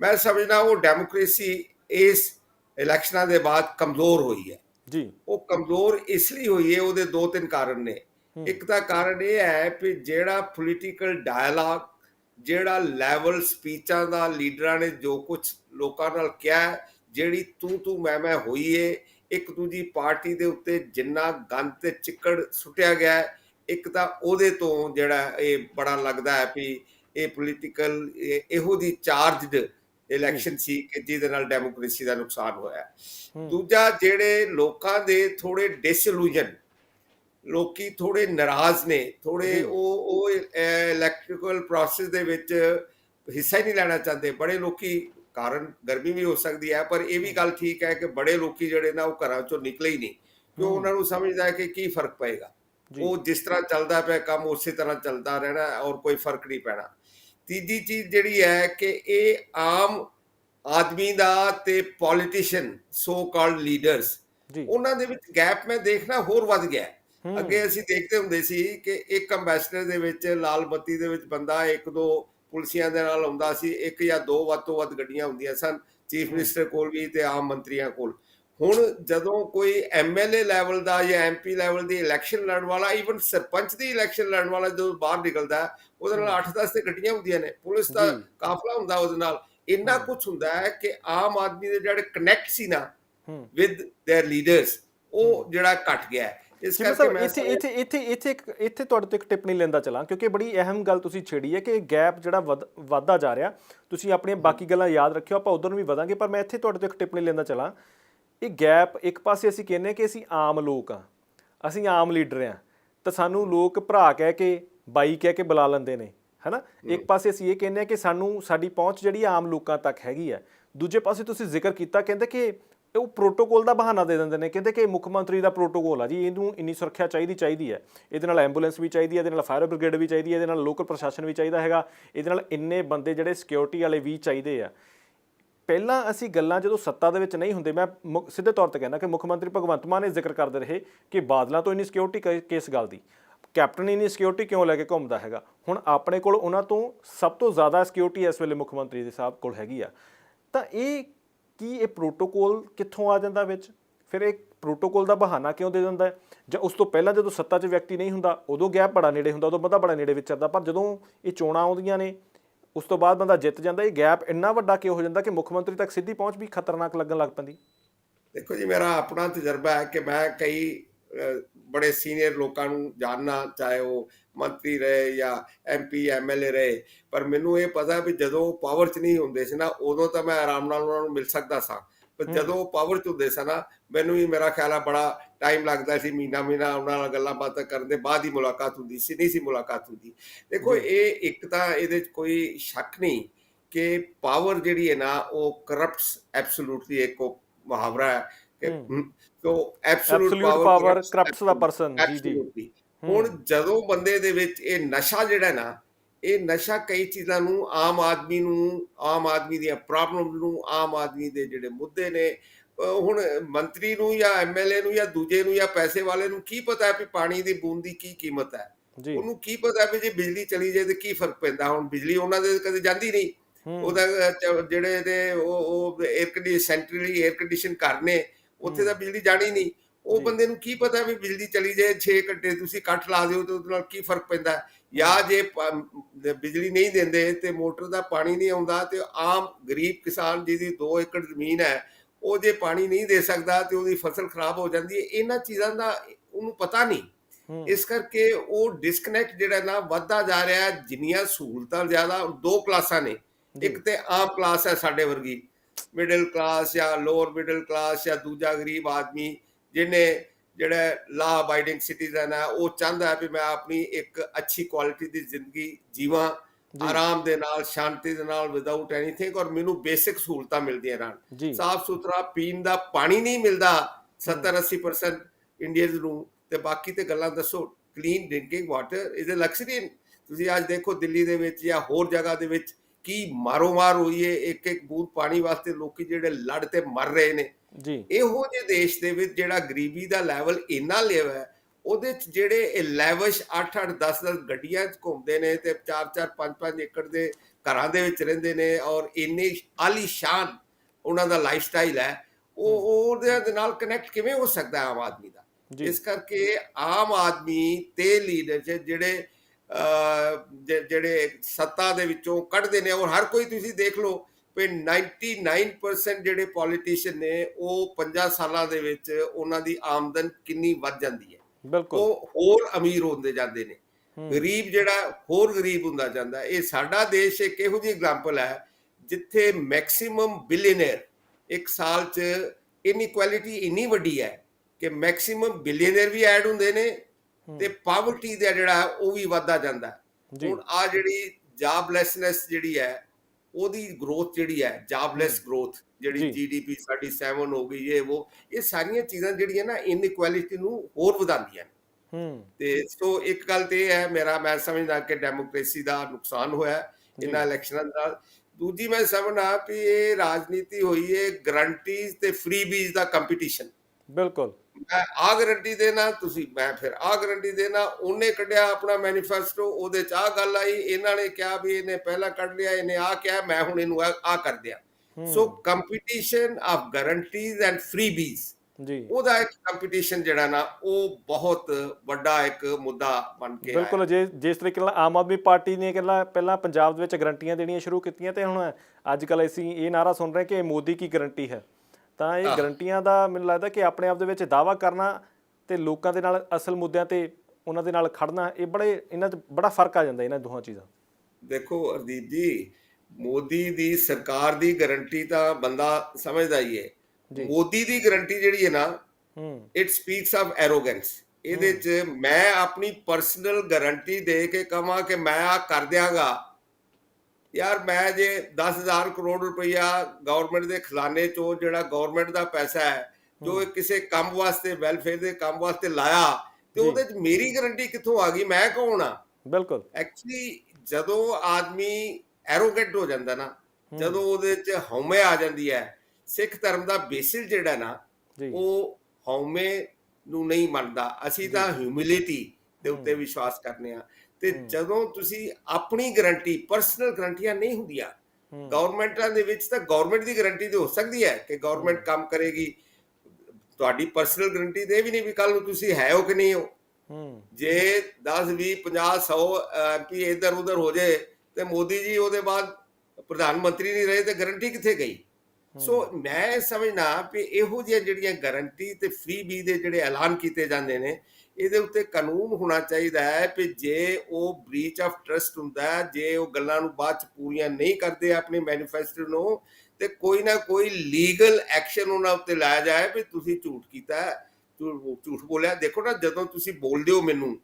ਮੈਂ ਸਮਝਦਾ ਉਹ ਡੈਮੋਕ੍ਰੇਸੀ ਇਸ ਇਲੈਕਸ਼ਨਾਂ ਦੇ ਬਾਅਦ ਕਮਜ਼ੋਰ ਹੋਈ ਹੈ। ਜੀ। ਉਹ ਕਮਜ਼ੋਰ ਇਸ ਲਈ ਹੋਈ ਹੈ ਉਹਦੇ ਦੋ ਤਿੰਨ ਕਾਰਨ ਨੇ। ਇੱਕ ਤਾਂ ਕਾਰਨ ਇਹ ਹੈ ਕਿ ਜਿਹੜਾ ਪੋਲੀਟੀਕਲ ਡਾਇਲਾਗ ਜਿਹੜਾ ਲੈਵਲ ਸਪੀਚਾਂ ਦਾ ਲੀਡਰਾਂ ਨੇ ਜੋ ਕੁਝ ਲੋਕਾਂ ਨਾਲ ਕਿਹਾ ਜਿਹੜੀ ਤੂੰ ਤੂੰ ਮੈਂ ਮੈਂ ਹੋਈ ਏ ਇੱਕ ਦੂਜੀ ਪਾਰਟੀ ਦੇ ਉੱਤੇ ਜਿੰਨਾ ਗੰਦ ਤੇ ਚਿੱਕੜ ਸੁੱਟਿਆ ਗਿਆ ਹੈ, ਇੱਕ ਤਾਂ ਉਹਦੇ ਤੋਂ ਜਿਹੜਾ ਇਹ ਬੜਾ ਲੱਗਦਾ ਹੈ ਵੀ ਇਹ ਪੋਲੀਟੀਕਲ ਇਹੋ ਦੀ ਚਾਰਜਡ ਇਲੈਕਸ਼ਨ ਸੀ ਕਿ ਜਿਹਦੇ ਨਾਲ ਡੈਮੋਕ੍ਰੇਸੀ ਦਾ ਨੁਕਸਾਨ ਹੋਇਆ। ਦੂਜਾ ਜਿਹੜੇ ਲੋਕਾਂ ਦੇ ਥੋੜੇ ਡਿਸਇਲੂਜਨ ਲੋਕੀ ਥੋੜੇ ਨਾਰਾਜ਼ ਨੇ ਥੋੜੇ। ਉਹ ਉਹ ਇਲੈਕਟ੍ਰੀਕਲ ਪ੍ਰੋਸੈਸ ਦੇ ਵਿੱਚ ਹਿੱਸਾ ਹੀ ਨਹੀਂ ਲੈਣਾ ਚਾਹੁੰਦੇ। ਬੜੇ ਲੋਕੀ ਕਾਰਨ ਗਰਮੀ ਵੀ ਹੋ ਸਕਦੀ ਹੈ ਪਰ ਇਹ ਵੀ ਗੱਲ ਠੀਕ ਹੈ ਕਿ ਬੜੇ ਲੋਕੀ ਜਿਹੜੇ ਨਾ ਉਹ ਘਰਾਂ ਚੋਂ ਨਿਕਲੇ ਹੀ ਨਹੀਂ। ਕਿਉਂ। ਉਹਨਾਂ ਨੂੰ ਸਮਝਦਾ ਹੈ ਕਿ ਕੀ ਫ਼ਰਕ ਪਏਗਾ? ਉਹ ਜਿਸ ਤਰ੍ਹਾਂ ਚੱਲਦਾ ਪਿਆ ਕੰਮ ਉਸੇ ਤਰ੍ਹਾਂ ਚੱਲਦਾ ਰਹਿਣਾ ਔਰ ਕੋਈ ਫ਼ਰਕ ਨਹੀਂ ਪੈਣਾ। ਤੀਜੀ ਚੀਜ਼ ਜਿਹੜੀ ਹੈ ਕਿ ਇਹ ਆਮ ਆਦਮੀ ਦਾ ਤੇ ਪੋਲੀਟੀਸ਼ੀਅਨ ਸੋ ਕਾਲਡ ਲੀਡਰਸ ਉਹਨਾਂ ਦੇ ਵਿੱਚ ਗੈਪ ਮੈਂ ਦੇਖਣਾ ਹੋਰ ਵੱਧ ਗਿਆ ਅੱਗੇ ਅਸੀਂ ਦੇਖਦੇ ਹੁੰਦੇ ਸੀ ਕਿ ਇੱਕ ਅੰਬੈਸਡਰ ਦੇ ਵਿੱਚ ਲਾਲ ਬੱਤੀ ਦੇ ਵਿੱਚ ਬੰਦਾ ਇੱਕ ਦੋ ਪੁਲਸੀਆਂ ਦੇ ਨਾਲ ਆਉਂਦਾ ਸੀ ਇੱਕ ਜਾਂ ਦੋ ਵੱਧ ਤੋਂ ਵੱਧ ਗੱਡੀਆਂ ਹੁੰਦੀਆਂ ਸਨ ਚੀਫ ਹੂੰ। ਮਿਨਿਸਟਰ ਕੋਲ ਵੀ ਤੇ ਆਮ ਮੰਤਰੀਆਂ ਕੋਲ ਹੁਣ ਜਦੋਂ ਕੋਈ ਐਮਐਲਏ ਲੈਵਲ ਦਾ ਜਾਂ ਐਮਪੀ ਲੈਵਲ ਦੀ ਇਲੈਕਸ਼ਨ ਲੜਨ ਵਾਲਾ ਈਵਨ ਸਰਪੰਚ ਦੀ ਇਲੈਕਸ਼ਨ ਲੜਨ ਵਾਲਾ ਜਦੋਂ ਬਾਹਰ ਨਿਕਲਦਾ ਹੈ, ਉਹਦੇ ਨਾਲ 8-10 ਤੇ ਗੱਡੀਆਂ ਹੁੰਦੀਆਂ ਨੇ ਪੁਲਿਸ ਦਾ ਜੀ। ਕਾਫਲਾ ਹੁੰਦਾ ਉਹਦੇ ਨਾਲ ਇੰਨਾ ਹੂੰ। ਕੁਝ ਹੁੰਦਾ ਹੈ ਕਿ ਆਮ ਆਦਮੀ ਦੇ ਜਿਹੜੇ ਕਨੈਕਟ ਸੀ ਨਾ ਹੂੰ ਵਿਦ देयर ਲੀਡਰਸ ਉਹ ਜਿਹੜਾ ਘਟ ਗਿਆ ਹੈ ਇਸ ਕਰਕੇ ਮੈਂ ਇੱਥੇ ਇੱਥੇ ਇੱਥੇ ਇੱਥੇ ਇੱਥੇ ਤੁਹਾਡੇ ਤੋਂ ਇੱਕ ਟਿੱਪਣੀ ਲੈਂਦਾ ਚਲਾਂ ਕਿਉਂਕਿ ਬੜੀ ਅਹਿਮ ਗੱਲ ਤੁਸੀਂ ਛੇੜੀ ਹੈ ਕਿ ਗੈਪ ਜਿਹੜਾ ਵਧ- ਵੱਧਦਾ ਜਾ ਰਿਹਾ ਤੁਸੀਂ ਆਪਣੀਆਂ ਬਾਕੀ ਗੱਲਾਂ ਯਾਦ ਰੱਖਿਓ ਆਪਾਂ ਉਧਰ ਨੂੰ ਵੀ ਵਧਾਂਗੇ ਪਰ ਮੈਂ ਇੱਥੇ ਤੁਹਾਡੇ ਤੋਂ ਇੱਕ ਟਿੱਪਣੀ ਲੈਂਦਾ ਚਲਾਂ। ਇਹ ਗੈਪ ਇੱਕ ਪਾਸੇ ਅਸੀਂ ਕਹਿੰਦੇ ਕਿ ਅਸੀਂ ਆਮ ਲੋਕ ਆ ਅਸੀਂ ਆਮ ਲੀਡਰ ਆ ਤਾਂ ਸਾਨੂੰ ਲੋਕ ਭਰਾ ਕਹਿ ਕੇ ਬਾਈ ਕਹਿ ਕੇ ਬੁਲਾ ਲੈਂਦੇ ਨੇ ਹੈਨਾ? ਇੱਕ ਪਾਸੇ ਅਸੀਂ ਇਹ ਕਹਿੰਦੇ ਆ ਕਿ ਸਾਨੂੰ ਸਾਡੀ ਪਹੁੰਚ ਜਿਹੜੀ ਆਮ ਲੋਕਾਂ ਤੱਕ ਹੈਗੀ ਹੈ ਦੂਜੇ ਪਾਸੇ ਤੁਸੀਂ ਜ਼ਿਕਰ ਕੀਤਾ ਕਹਿੰਦੇ ਕਿ ਉਹ ਪ੍ਰੋਟੋਕੋਲ ਦਾ ਬਹਾਨਾ ਦੇ ਦਿੰਦੇ ਨੇ, ਕਹਿੰਦੇ ਕਿ ਮੁੱਖ ਮੰਤਰੀ ਦਾ ਪ੍ਰੋਟੋਕੋਲ ਆ ਜੀ, ਇਹਨੂੰ ਇੰਨੀ ਸੁਰੱਖਿਆ ਚਾਹੀਦੀ ਚਾਹੀਦੀ ਹੈ। ਇਹਦੇ ਨਾਲ ਐਂਬੂਲੈਂਸ ਵੀ ਚਾਹੀਦੀ ਹੈ, ਇਹਦੇ ਨਾਲ ਫਾਇਰ ਬ੍ਰਿਗੇਡ ਵੀ ਚਾਹੀਦੀ ਹੈ, ਇਹਦੇ ਨਾਲ ਲੋਕਲ ਪ੍ਰਸ਼ਾਸਨ ਵੀ ਚਾਹੀਦਾ ਹੈਗਾ, ਇਹਦੇ ਨਾਲ ਇੰਨੇ ਬੰਦੇ ਜਿਹੜੇ ਸਿਕਿਉਰਿਟੀ ਵਾਲੇ ਵੀ ਚਾਹੀਦੇ ਆ। ਪਹਿਲਾਂ ਅਸੀਂ ਗੱਲਾਂ ਜਦੋਂ ਸੱਤਾ ਦੇ ਵਿੱਚ ਨਹੀਂ ਹੁੰਦੇ, ਮੈਂ ਮੁੱਖ- ਸਿੱਧੇ ਤੌਰ ਤੇ ਕਹਿੰਦਾ ਕਿ ਮੁੱਖ ਮੰਤਰੀ ਭਗਵੰਤ ਮਾਨ ਨੇ ਜ਼ਿਕਰ ਕਰਦੇ ਰਹੇ ਕਿ ਬਾਦਲਾਂ ਤੋਂ ਇੰਨੀ ਸਿਕਿਉਰਿਟੀ ਕਿਸ ਗੱਲ ਦੀ? ਕੈਪਟਨ ਇੰਨੀ ਸਿਕਿਉਰਿਟੀ ਕਿਉਂ ਲੈ ਕੇ ਘੁੰਮਦਾ ਹੈਗਾ? ਹੁਣ ਆਪਣੇ ਕੋਲ ਉਹਨਾਂ ਤੋਂ ਸਭ ਤੋਂ ਜ਼ਿਆਦਾ ਸਿਕਿਉਰਿਟੀ ਇਸ ਵੇਲੇ ਮੁੱਖ ਮੰਤਰੀ ਦੇ ਸਾਹਿਬ ਕੋਲ ਹੈਗੀ ਆ। ਤਾਂ ਇਹ ਕੀ ਇਹ ਪ੍ਰੋਟੋਕੋਲ ਕਿੱਥੋਂ ਆ ਜਾਂਦਾ ਵਿੱਚ? ਫਿਰ ਇਹ ਪ੍ਰੋਟੋਕੋਲ ਦਾ ਬਹਾਨਾ ਕਿਉਂ ਦੇ ਦਿੰਦਾ ਹੈ? ਜਾਂ ਉਸ ਤੋਂ ਪਹਿਲਾਂ ਜਦੋਂ ਸੱਤਾ 'ਚ ਵਿਅਕਤੀ ਨਹੀਂ ਹੁੰਦਾ, ਉਦੋਂ ਗੈਪ ਬੜਾ ਨੇੜੇ ਹੁੰਦਾ, ਉਦੋਂ ਬੰਦਾ ਬੜਾ ਨੇੜੇ ਵਿਚਰਦਾ ਪਰ ਜਦੋਂ ਇਹ ਚੋਣਾਂ ਆਉਂਦੀਆਂ ਨੇ, ਉਸ ਤੋਂ ਬਾਅਦ ਬੰਦਾ ਜਿੱਤ ਜਾਂਦਾ, ਇਹ ਗੈਪ ਇੰਨਾ ਵੱਡਾ ਕਿਉਂ ਹੋ ਜਾਂਦਾ ਕਿ ਮੁੱਖ ਮੰਤਰੀ ਤੱਕ ਸਿੱਧੀ ਪਹੁੰਚ ਵੀ ਖਤਰਨਾਕ ਲੱਗਣ ਲੱਗ ਪੈਂਦੀ? ਦੇਖੋ ਜੀ, ਮੇਰਾ ਆਪਣਾ ਤਜਰਬਾ ਹੈ ਕਿ ਮੈਂ ਕਈ ਬੜੇ ਸੀਨੀਅਰ ਲੋਕਾਂ ਨੂੰ ਜਾਣਨਾ, ਚਾਹੇ ਉਹ ਮੰਤਰੀ ਰਹੇ ਜਾਂ ਐਮਪੀ ਐਮਐਲਏ ਰਹੇ ਪਰ ਮੈਨੂੰ ਇਹ ਪਤਾ ਵੀ ਜਦੋਂ ਪਾਵਰ 'ਚ ਨਹੀਂ ਹੁੰਦੇ ਸੀ ਨਾ ਉਦੋਂ ਤਾਂ ਮੈਂ ਆਰਾਮ ਨਾਲ ਉਹਨਾਂ ਨੂੰ ਮਿਲ ਸਕਦਾ ਸਾਂ ਪਰ। ਜਦੋਂ ਪਾਵਰ 'ਚ ਹੁੰਦੇ ਸਨ ਨਾ ਮੈਨੂੰ ਵੀ ਮੇਰਾ ਖਿਆਲ ਆ ਬੜਾ ਟਾਈਮ ਲੱਗਦਾ ਸੀ ਮਹੀਨਾ ਮਹੀਨਾ ਉਹਨਾਂ ਨਾਲ ਗੱਲਾਂ ਬਾਤਾਂ ਕਰਨ ਦੇ ਬਾਅਦ ਹੀ ਮੁਲਾਕਾਤ ਹੁੰਦੀ ਸੀ ਨਹੀਂ ਸੀ ਮੁਲਾਕਾਤ ਹੁੰਦੀ ਦੇਖੋ। ਇਹ ਇੱਕ ਤਾਂ ਇਹਦੇ 'ਚ ਕੋਈ ਸ਼ੱਕ ਨਹੀਂ ਕਿ ਪਾਵਰ ਜਿਹੜੀ ਹੈ ਨਾ ਉਹ ਕਰਪਟਸ ਐਬਸੋਲੂਟਲੀ ਇੱਕ ਮੁਹਾਵਰਾ ਹੈ ਕਿ ਤੋ ਐਬਸੋਲੂਟ ਪਾਵਰ ਕਰਪਟਸ ਦਾ ਪਰਸਨ ਜੀ ਜੀ. ਹੁਣ ਜਦੋਂ ਬੰਦੇ ਦੇ ਵਿੱਚ ਇਹ ਨਸ਼ਾ ਜਿਹੜਾ ਨਾ ਇਹ ਨਸ਼ਾ ਕਈ ਚੀਜ਼ਾਂ ਨੂੰ ਆਮ ਆਦਮੀ ਨੂੰ ਆਮ ਆਦਮੀ ਦੀਆਂ ਪ੍ਰੋਬਲਮ ਨੂੰ ਆਮ ਆਦਮੀ ਦੇ ਜਿਹੜੇ ਮੁੱਦੇ ਨੇ ਹੁਣ ਮੰਤਰੀ ਨੂੰ ਜਾਂ ਐਮਐਲਏ ਨੂੰ ਜਾਂ ਦੂਜੇ ਨੂੰ ਜਾਂ ਪੈਸੇ ਵਾਲੇ ਨੂੰ ਕੀ ਪਤਾ ਹੈ ਵੀ ਪਾਣੀ ਦੀ ਬੂੰਦ ਦੀ ਕੀ ਕੀਮਤ ਹੈ? ਉਹਨੂੰ ਕੀ ਪਤਾ ਵੀ ਜੇ ਬਿਜਲੀ ਚਲੀ ਜਾਏ ਤੇ ਕੀ ਫ਼ਰਕ ਪੈਂਦਾ? ਹੁਣ ਬਿਜਲੀ ਉਹਨਾਂ ਦੇ ਕਦੇ ਜਾਂਦੀ ਨਹੀਂ। ਉਹਦਾ ਜਿਹੜੇ ਤੇ ਉਹ ਉਹ air condition centrally air condition ਕਰਨੇ ਉੱਥੇ ਤਾਂ ਬਿਜਲੀ ਜਾਣੀ ਨਹੀਂ। ਉਹ। ਬੰਦੇ ਨੂੰ ਕੀ ਪਤਾ ਵੀ ਬਿਜਲੀ ਚਲੀ ਜਾਏ 6 ਘੰਟੇ ਤੁਸੀਂ ਕੱਟ ਲਾ ਦਿਓ ਤੇ ਉਹਦੇ ਨਾਲ ਕੀ ਫ਼ਰਕ ਪੈਂਦਾ? ਜਾਂ ਜੇ ਬਿਜਲੀ ਨਹੀਂ ਦਿੰਦੇ ਤੇ ਮੋਟਰ ਦਾ ਪਾਣੀ ਨਹੀਂ ਆਉਂਦਾ ਤੇ ਆਮ ਗਰੀਬ ਕਿਸਾਨ ਜਿਹਦੀ 2 ਏਕੜ ਜ਼ਮੀਨ ਹੈ ਉਹ ਜੇ ਪਾਣੀ ਨਹੀਂ ਦੇ ਸਕਦਾ ਤੇ ਉਹਦੀ ਫਸਲ ਖਰਾਬ ਹੋ ਜਾਂਦੀ ਹੈ ਇਹਨਾਂ ਚੀਜ਼ਾਂ ਦਾ ਉਹਨੂੰ ਪਤਾ ਨਹੀਂ ਇਸ ਕਰਕੇ ਉਹ ਡਿਸਕਨੈਕਟ ਜਿਹੜਾ ਨਾ ਵੱਧਦਾ ਜਾ ਰਿਹਾ ਹੈ। ਜਿੰਨੀਆਂ ਸਹੂਲਤਾਂ ਜ਼ਿਆਦਾ ਦੋ ਕਲਾਸਾਂ ਨੇ। ਇੱਕ ਤੇ ਆਮ ਕਲਾਸ ਹੈ ਸਾਡੇ ਵਰਗੀ ਮਿਡਲ ਕਲਾਸ ਜਾਂ ਲੋਅਰ ਮਿਡਲ ਕਲਾਸ ਜਾਂ ਦੂਜਾ ਗਰੀਬ ਆਦਮੀ ਜਿਹਨੇ ਜਿਹੜਾ ਲਾ ਅਬਾਈਡਿੰਗ ਸਿਟੀਜ਼ਨ ਹੈ ਉਹ ਚਾਹੁੰਦਾ ਹੈ ਵੀ ਮੈਂ ਆਪਣੀ ਇੱਕ ਅੱਛੀ ਕੁਆਲਿਟੀ ਦੀ ਜ਼ਿੰਦਗੀ ਜੀਵਾਂ। ਆਰਾਮ ਦੇ ਨਾਲ ਸ਼ਾਂਤੀ ਦੇ ਨਾਲ ਵਿਦਆਊਟ ਐਨੀਥਿੰਗ ਔਰ ਮੈਨੂੰ ਬੇਸਿਕ ਸਹੂਲਤਾਂ ਮਿਲਦੀਆਂ ਰਹਿਣ। ਸਾਫ਼ ਸੁਥਰਾ ਪੀਣ ਦਾ ਪਾਣੀ ਨਹੀਂ ਮਿਲਦਾ 70 80% ਇੰਡੀਅਨਸ ਨੂੰ। ਤੇ ਬਾਕੀ ਤੇ ਗੱਲਾਂ ਦੱਸੋ clean drinking water is a luxury ਤੁਸੀਂ ਅੱਜ ਦੇਖੋ ਦਿੱਲੀ ਦੇ ਵਿੱਚ ਜਾਂ ਹੋਰ ਜਗ੍ਹਾ ਦੇ ਵਿੱਚ ਕੀ ਮਾਰੋ ਮਾਰ ਹੋਈ ਇੱਕ ਇੱਕ ਬੂੰਦ ਪਾਣੀ ਵਾਸਤੇ ਲੋਕੀ ਜਿਹੜੇ ਲੜ ਤੇ ਮਰ ਰਹੇ ਨੇ। ਜੀ। ਇਹੋ ਜਿਹੇ ਦੇਸ਼ ਦੇ ਵਿੱਚ ਜਿਹੜਾ ਗਰੀਬੀ ਦਾ ਲੈਵਲ ਇੰਨਾ ਲਿਆ ਹੈ ਉਹਦੇ ਚ ਜਿਹੜੇ ਇਹ ਲੈਵਿਸ਼ 8 8 10 10 ਗੱਡੀਆਂ ਚ ਘੁੰਮਦੇ ਨੇ ਤੇ 4 4 5 5 ਏਕੜ ਦੇ ਘਰਾਂ ਦੇ ਵਿੱਚ ਰਹਿੰਦੇ ਨੇ ਔਰ ਇੰਨੇ ਆਲੀਸ਼ਾਨ ਉਹਨਾਂ ਦਾ ਲਾਈਫ ਸਟਾਈਲ ਹੈ ਉਹ ਉਹਦੇ ਨਾਲ ਕਨੈਕਟ ਕਿਵੇਂ ਹੋ ਸਕਦਾ ਹੈ ਆਮ ਆਦਮੀ ਦਾ? ਇਸ ਕਰਕੇ ਆਮ ਆਦਮੀ ਤੇ ਲੀਡਰ ਜਿਹੜੇ ਜਿਹੜੇ ਸੱਤਾ ਦੇ ਵਿੱਚੋਂ ਕੱਢਦੇ ਨੇ ਔਰ ਹਰ ਕੋਈ ਤੁਸੀਂ ਦੇਖ ਲਓ ਵੀ 99% ਜਿਹੜੇ ਪੋਲੀਟੀਸ਼ੀਅਨ ਨੇ ਉਹ 50 ਸਾਲਾਂ ਦੇ ਵਿੱਚ ਉਹਨਾਂ ਦੀ ਆਮਦਨ ਕਿੰਨੀ ਵੱਧ ਜਾਂਦੀ ਹੈ। ਬਿਲਕੁਲ। ਉਹ ਹੋਰ ਅਮੀਰ ਹੁੰਦੇ ਜਾਂਦੇ ਨੇ। ਗਰੀਬ ਜਿਹੜਾ ਹੋਰ ਗਰੀਬ ਹੁੰਦਾ ਜਾਂਦਾ। ਇਹ ਸਾਡਾ ਦੇਸ਼ ਇੱਕ ਇਹੋ ਜਿਹੀ ਐਗਜ਼ਾਮਪਲ ਹੈ ਜਿੱਥੇ ਮੈਕਸਿਮਮ ਬਿਲੀਅਨਰ ਇੱਕ ਸਾਲ 'ਚ ਇਨਇਕੁਐਲਿਟੀ ਇੰਨੀ ਵੱਡੀ ਹੈ ਕਿ ਮੈਕਸਿਮਮ ਬਿਲੀਅਨਰ ਵੀ ਐਡ ਹੁੰਦੇ ਨੇ ਤੇ ਪਾਵਰਟੀ ਦਾ ਜਿਹੜਾ ਉਹ ਵੀ ਵੱਧਦਾ ਜਾਂਦਾ ਹੁਣ ਆ ਜਿਹੜੀ ਜੌਬਲੈਸਨੈਸ ਜਿਹੜੀ ਹੈ ਉਹਦੀ ਗਰੋਥ ਜਿਹੜੀ ਹੈ ਜੌਬਲੈਸ ਗਰੋਥ। ਜਿਹੜੀ ਜੀਡੀਪੀ ਸਾਡੀ 7 ਹੋ ਗਈ ਇਹ ਉਹ ਇਹ ਸਾਰੀਆਂ ਚੀਜ਼ਾਂ ਜਿਹੜੀਆਂ ਨਾ ਇਨਇਕੁਐਲਿਟੀ ਨੂੰ ਹੋਰ ਵਧਾਉਂਦੀਆਂ ਨੇ। ਹੂੰ। ਤੇ ਸੋ ਇੱਕ ਗੱਲ ਤੇ ਇਹ ਹੈ ਮੇਰਾ ਮੈਂ ਸਮਝਦਾ ਕਿ ਡੈਮੋਕ੍ਰੇਸੀ ਦਾ ਨੁਕਸਾਨ ਹੋਇਆ। ਇਹਨਾਂ ਇਲੈਕਸ਼ਨਾਂ ਨਾਲ ਦੂਜੀ ਮੈਂ ਸਮਝਣਾ ਵੀ ਇਹ ਰਾਜਨੀਤੀ ਹੋਈ ਹੈ ਗਰੰਟੀਜ਼ ਤੇ ਫ੍ਰੀਬੀਜ਼ ਦਾ ਕੰਪੀਟੀਸ਼ਨ ਬਿਲਕੁਲ। ਮੈਂ ਆ ਗਰੰਟੀ ਦੇਣਾ ਤੁਸੀਂ ਮੈਂ ਫਿਰ ਆ ਗਰੰਟੀ ਦੇਣਾ ਉਹਨੇ ਕੱਢਿਆ ਆਪਣਾ ਮੈਨੀਫੈਸਟੋ ਉਹਦੇ ਚ ਆ ਗੱਲ ਆਈ ਇਹਨਾਂ ਨੇ ਕਿਹਾ ਵੀ ਇਹਨੇ ਪਹਿਲਾਂ ਕੱਢ ਲਿਆ ਇਹਨੇ ਆ ਕਿਹਾ ਮੈਂ ਹੁਣ ਇਹਨੂੰ ਆ ਕਰ ਦਿਆ। So competition of guarantees and freebies ਜੀ। ਉਹਦਾ ਇੱਕ ਕੰਪੀਟੀਸ਼ਨ ਜਿਹੜਾ ਨਾ ਉਹ ਬਹੁਤ ਵੱਡਾ ਇੱਕ ਮੁੱਦਾ ਬਣ ਕੇ ਆਇਆ। ਬਿਲਕੁਲ ਜੇ ਜਿਸ ਤਰੀਕੇ ਨਾਲ ਆਮ ਆਦਮੀ ਪਾਰਟੀ ਨੇ ਕਹਿੰਦਾ ਪਹਿਲਾਂ ਪੰਜਾਬ ਦੇ ਵਿੱਚ ਗਰੰਟੀਆਂ ਦੇਣੀਆਂ ਸ਼ੁਰੂ ਕੀਤੀਆਂ ਤੇ ਹੁਣ ਅੱਜ ਕੱਲ ਅਸੀਂ ਇਹ ਨਾਰਾ ਸੁਣ ਰਹੇ ਕਿ ਮੋਦੀ ਕੀ ਗਰੰਟੀ ਹੈ। ਤਾਂ ਇਹ। ਗਰੰਟੀਆਂ ਦਾ ਮੈਨੂੰ ਲੱਗਦਾ ਕਿ ਆਪਣੇ ਆਪ ਦੇ ਵਿੱਚ ਦਾਵਾ ਕਰਨਾ ਤੇ ਲੋਕਾਂ ਦੇ ਨਾਲ ਅਸਲ ਮੁੱਦਿਆਂ ਤੇ ਉਹਨਾਂ ਦੇ ਨਾਲ ਖੜਨਾ ਇਹ ਬੜੇ ਇਹਨਾਂ 'ਚ ਬੜਾ ਫ਼ਰਕ ਆ ਜਾਂਦਾ ਇਹਨਾਂ ਦੋਹਾਂ ਚੀਜ਼ਾਂ ਦੇਖੋ ਅਰਦੀਪ ਜੀ ਮੋਦੀ ਦੀ ਸਰਕਾਰ ਦੀ ਗਾਰੰਟੀ ਤਾਂ ਬੰਦਾ ਸਮਝਦਾ ਹੀ ਹੈ। ਮੋਦੀ ਦੀ ਗਾਰੰਟੀ ਜਿਹੜੀ ਹੈ ਨਾ ਹੂੰ। ਇਟ ਸਪੀਕਸ ਆਫ ਐਰੋਗੈਂਸ ਇਹਦੇ ਚ ਮੈਂ ਆਪਣੀ ਪਰਸਨਲ ਗਾਰੰਟੀ ਦੇ ਕੇ ਕਹਾਂ ਕਿ ਮੈਂ ਆ ਕਰ ਦਿਆਂਗਾ। ਯਾਰ ਮੈਂ ਜੇ 10000 ਕਰੋੜ ਰੁਪਈਆ ਗਵਰਨਮੈਂਟ ਦੇ ਖਜ਼ਾਨੇ ਚੋਂ ਜਿਹੜਾ ਗਵਰਨਮੈਂਟ ਦਾ ਪੈਸਾ ਹੈ ਜੋ ਕਿਸੇ ਕੰਮ ਵਾਸਤੇ ਵੈਲਫੇਅਰ ਦੇ ਕੰਮ ਵਾਸਤੇ ਲਾਇਆ ਤੇ। ਉਹਦੇ ਚ ਮੇਰੀ ਗਾਰੰਟੀ ਕਿੱਥੋਂ ਆ ਗਈ? ਮੈਂ ਕੌਣ ਆ? ਬਿਲਕੁਲ। ਐਕਚੁਅਲੀ ਜਦੋਂ ਆਦਮੀ ਐਰੋਗੈਂਟ ਹੋ ਜਾਂਦਾ ਨਾ ਜਦੋਂ ਉਹਦੇ ਚ ਹਉਮੈ ਆ ਜਾਂਦੀ ਹੈ ਸਿੱਖ ਧਰਮ ਦਾ ਬੇਸਿਸ ਜਿਹੜਾ ਨਾ ਉਹ ਹਉਮੈ ਨੂੰ ਨਹੀਂ ਮੰਨਦਾ। ਅਸੀਂ ਤਾਂ ਹਿਊਮਿਲਿਟੀ ਦੇ ਉੱਤੇ ਵਿਸ਼ਵਾਸ ਕਰਨੇ ਆ। ਤੇ ਜਦੋਂ ਤੁਸੀਂ ਆਪਣੀ ਗਾਰੰਟੀ ਪਰਸਨਲ ਗਾਰੰਟੀਆਂ ਨਹੀਂ ਹੁੰਦੀਆਂ ਗਵਰਨਮੈਂਟਾਂ ਦੇ ਵਿੱਚ ਤਾਂ ਗਵਰਨਮੈਂਟ ਦੀ ਗਾਰੰਟੀ ਤੇ ਹੋ ਸਕਦੀ ਹੈ ਕਿ ਗਵਰਨਮੈਂਟ ਕੰਮ ਕਰੇਗੀ। ਤੁਹਾਡੀ ਪਰਸਨਲ ਗਾਰੰਟੀ ਤੇ ਵੀ ਨਹੀਂ ਵੀ ਕੱਲ ਨੂੰ ਤੁਸੀਂ ਹੈ ਹੋ ਕਿ ਨਹੀਂ ਹੋ। ਜੇ 10 20 50 100 ਐਮਪੀ ਇੱਧਰ ਉੱਧਰ ਹੋ ਜਾਏ ਤੇ ਮੋਦੀ ਜੀ ਉਹਦੇ ਬਾਅਦ ਪ੍ਰਧਾਨ ਮੰਤਰੀ ਨਹੀਂ ਰਹੇ ਤੇ ਗਾਰੰਟੀ ਕਿੱਥੇ ਗਈ? ਸੋ ਮੈਂ ਸਮਝਣਾ ਵੀ ਇਹੋ ਜਿਹੀਆਂ ਜਿਹੜੀਆਂ ਗਾਰੰਟੀ ਤੇ ਫ੍ਰੀ ਬੀ ਦੇ ਜਿਹੜੇ ਐਲਾਨ ਕੀਤੇ ਜਾਂਦੇ ਨੇ ਇਹਦੇ ਉੱਤੇ ਕਾਨੂੰਨ ਹੋਣਾ ਚਾਹੀਦਾ ਹੈ ਕਿ ਜੇ ਉਹ ਬ੍ਰੀਚ ਆਫ ਟਰਸਟ ਹੁੰਦਾ ਹੈ ਜੇ ਉਹ ਗੱਲਾਂ ਨੂੰ ਬਾਅਦ ਚ ਪੂਰੀਆਂ ਨਹੀਂ ਕਰਦੇ ਆਪਣੇ ਮੈਨੀਫੈਸਟੋ ਨੂੰ ਤੇ ਕੋਈ ਨਾ ਕੋਈ ਲੀਗਲ ਐਕਸ਼ਨ ਉਹਨਾਂ ਉੱਤੇ ਲਾਇਆ ਜਾਏ ਵੀ ਤੁਸੀਂ ਝੂਠ ਕੀਤਾ ਝੂਠ ਬੋਲਿਆ ਦੇਖੋ ਨਾ ਜਦੋਂ ਤੁਸੀਂ ਬੋਲਦੇ ਹੋ ਮੈਨੂੰ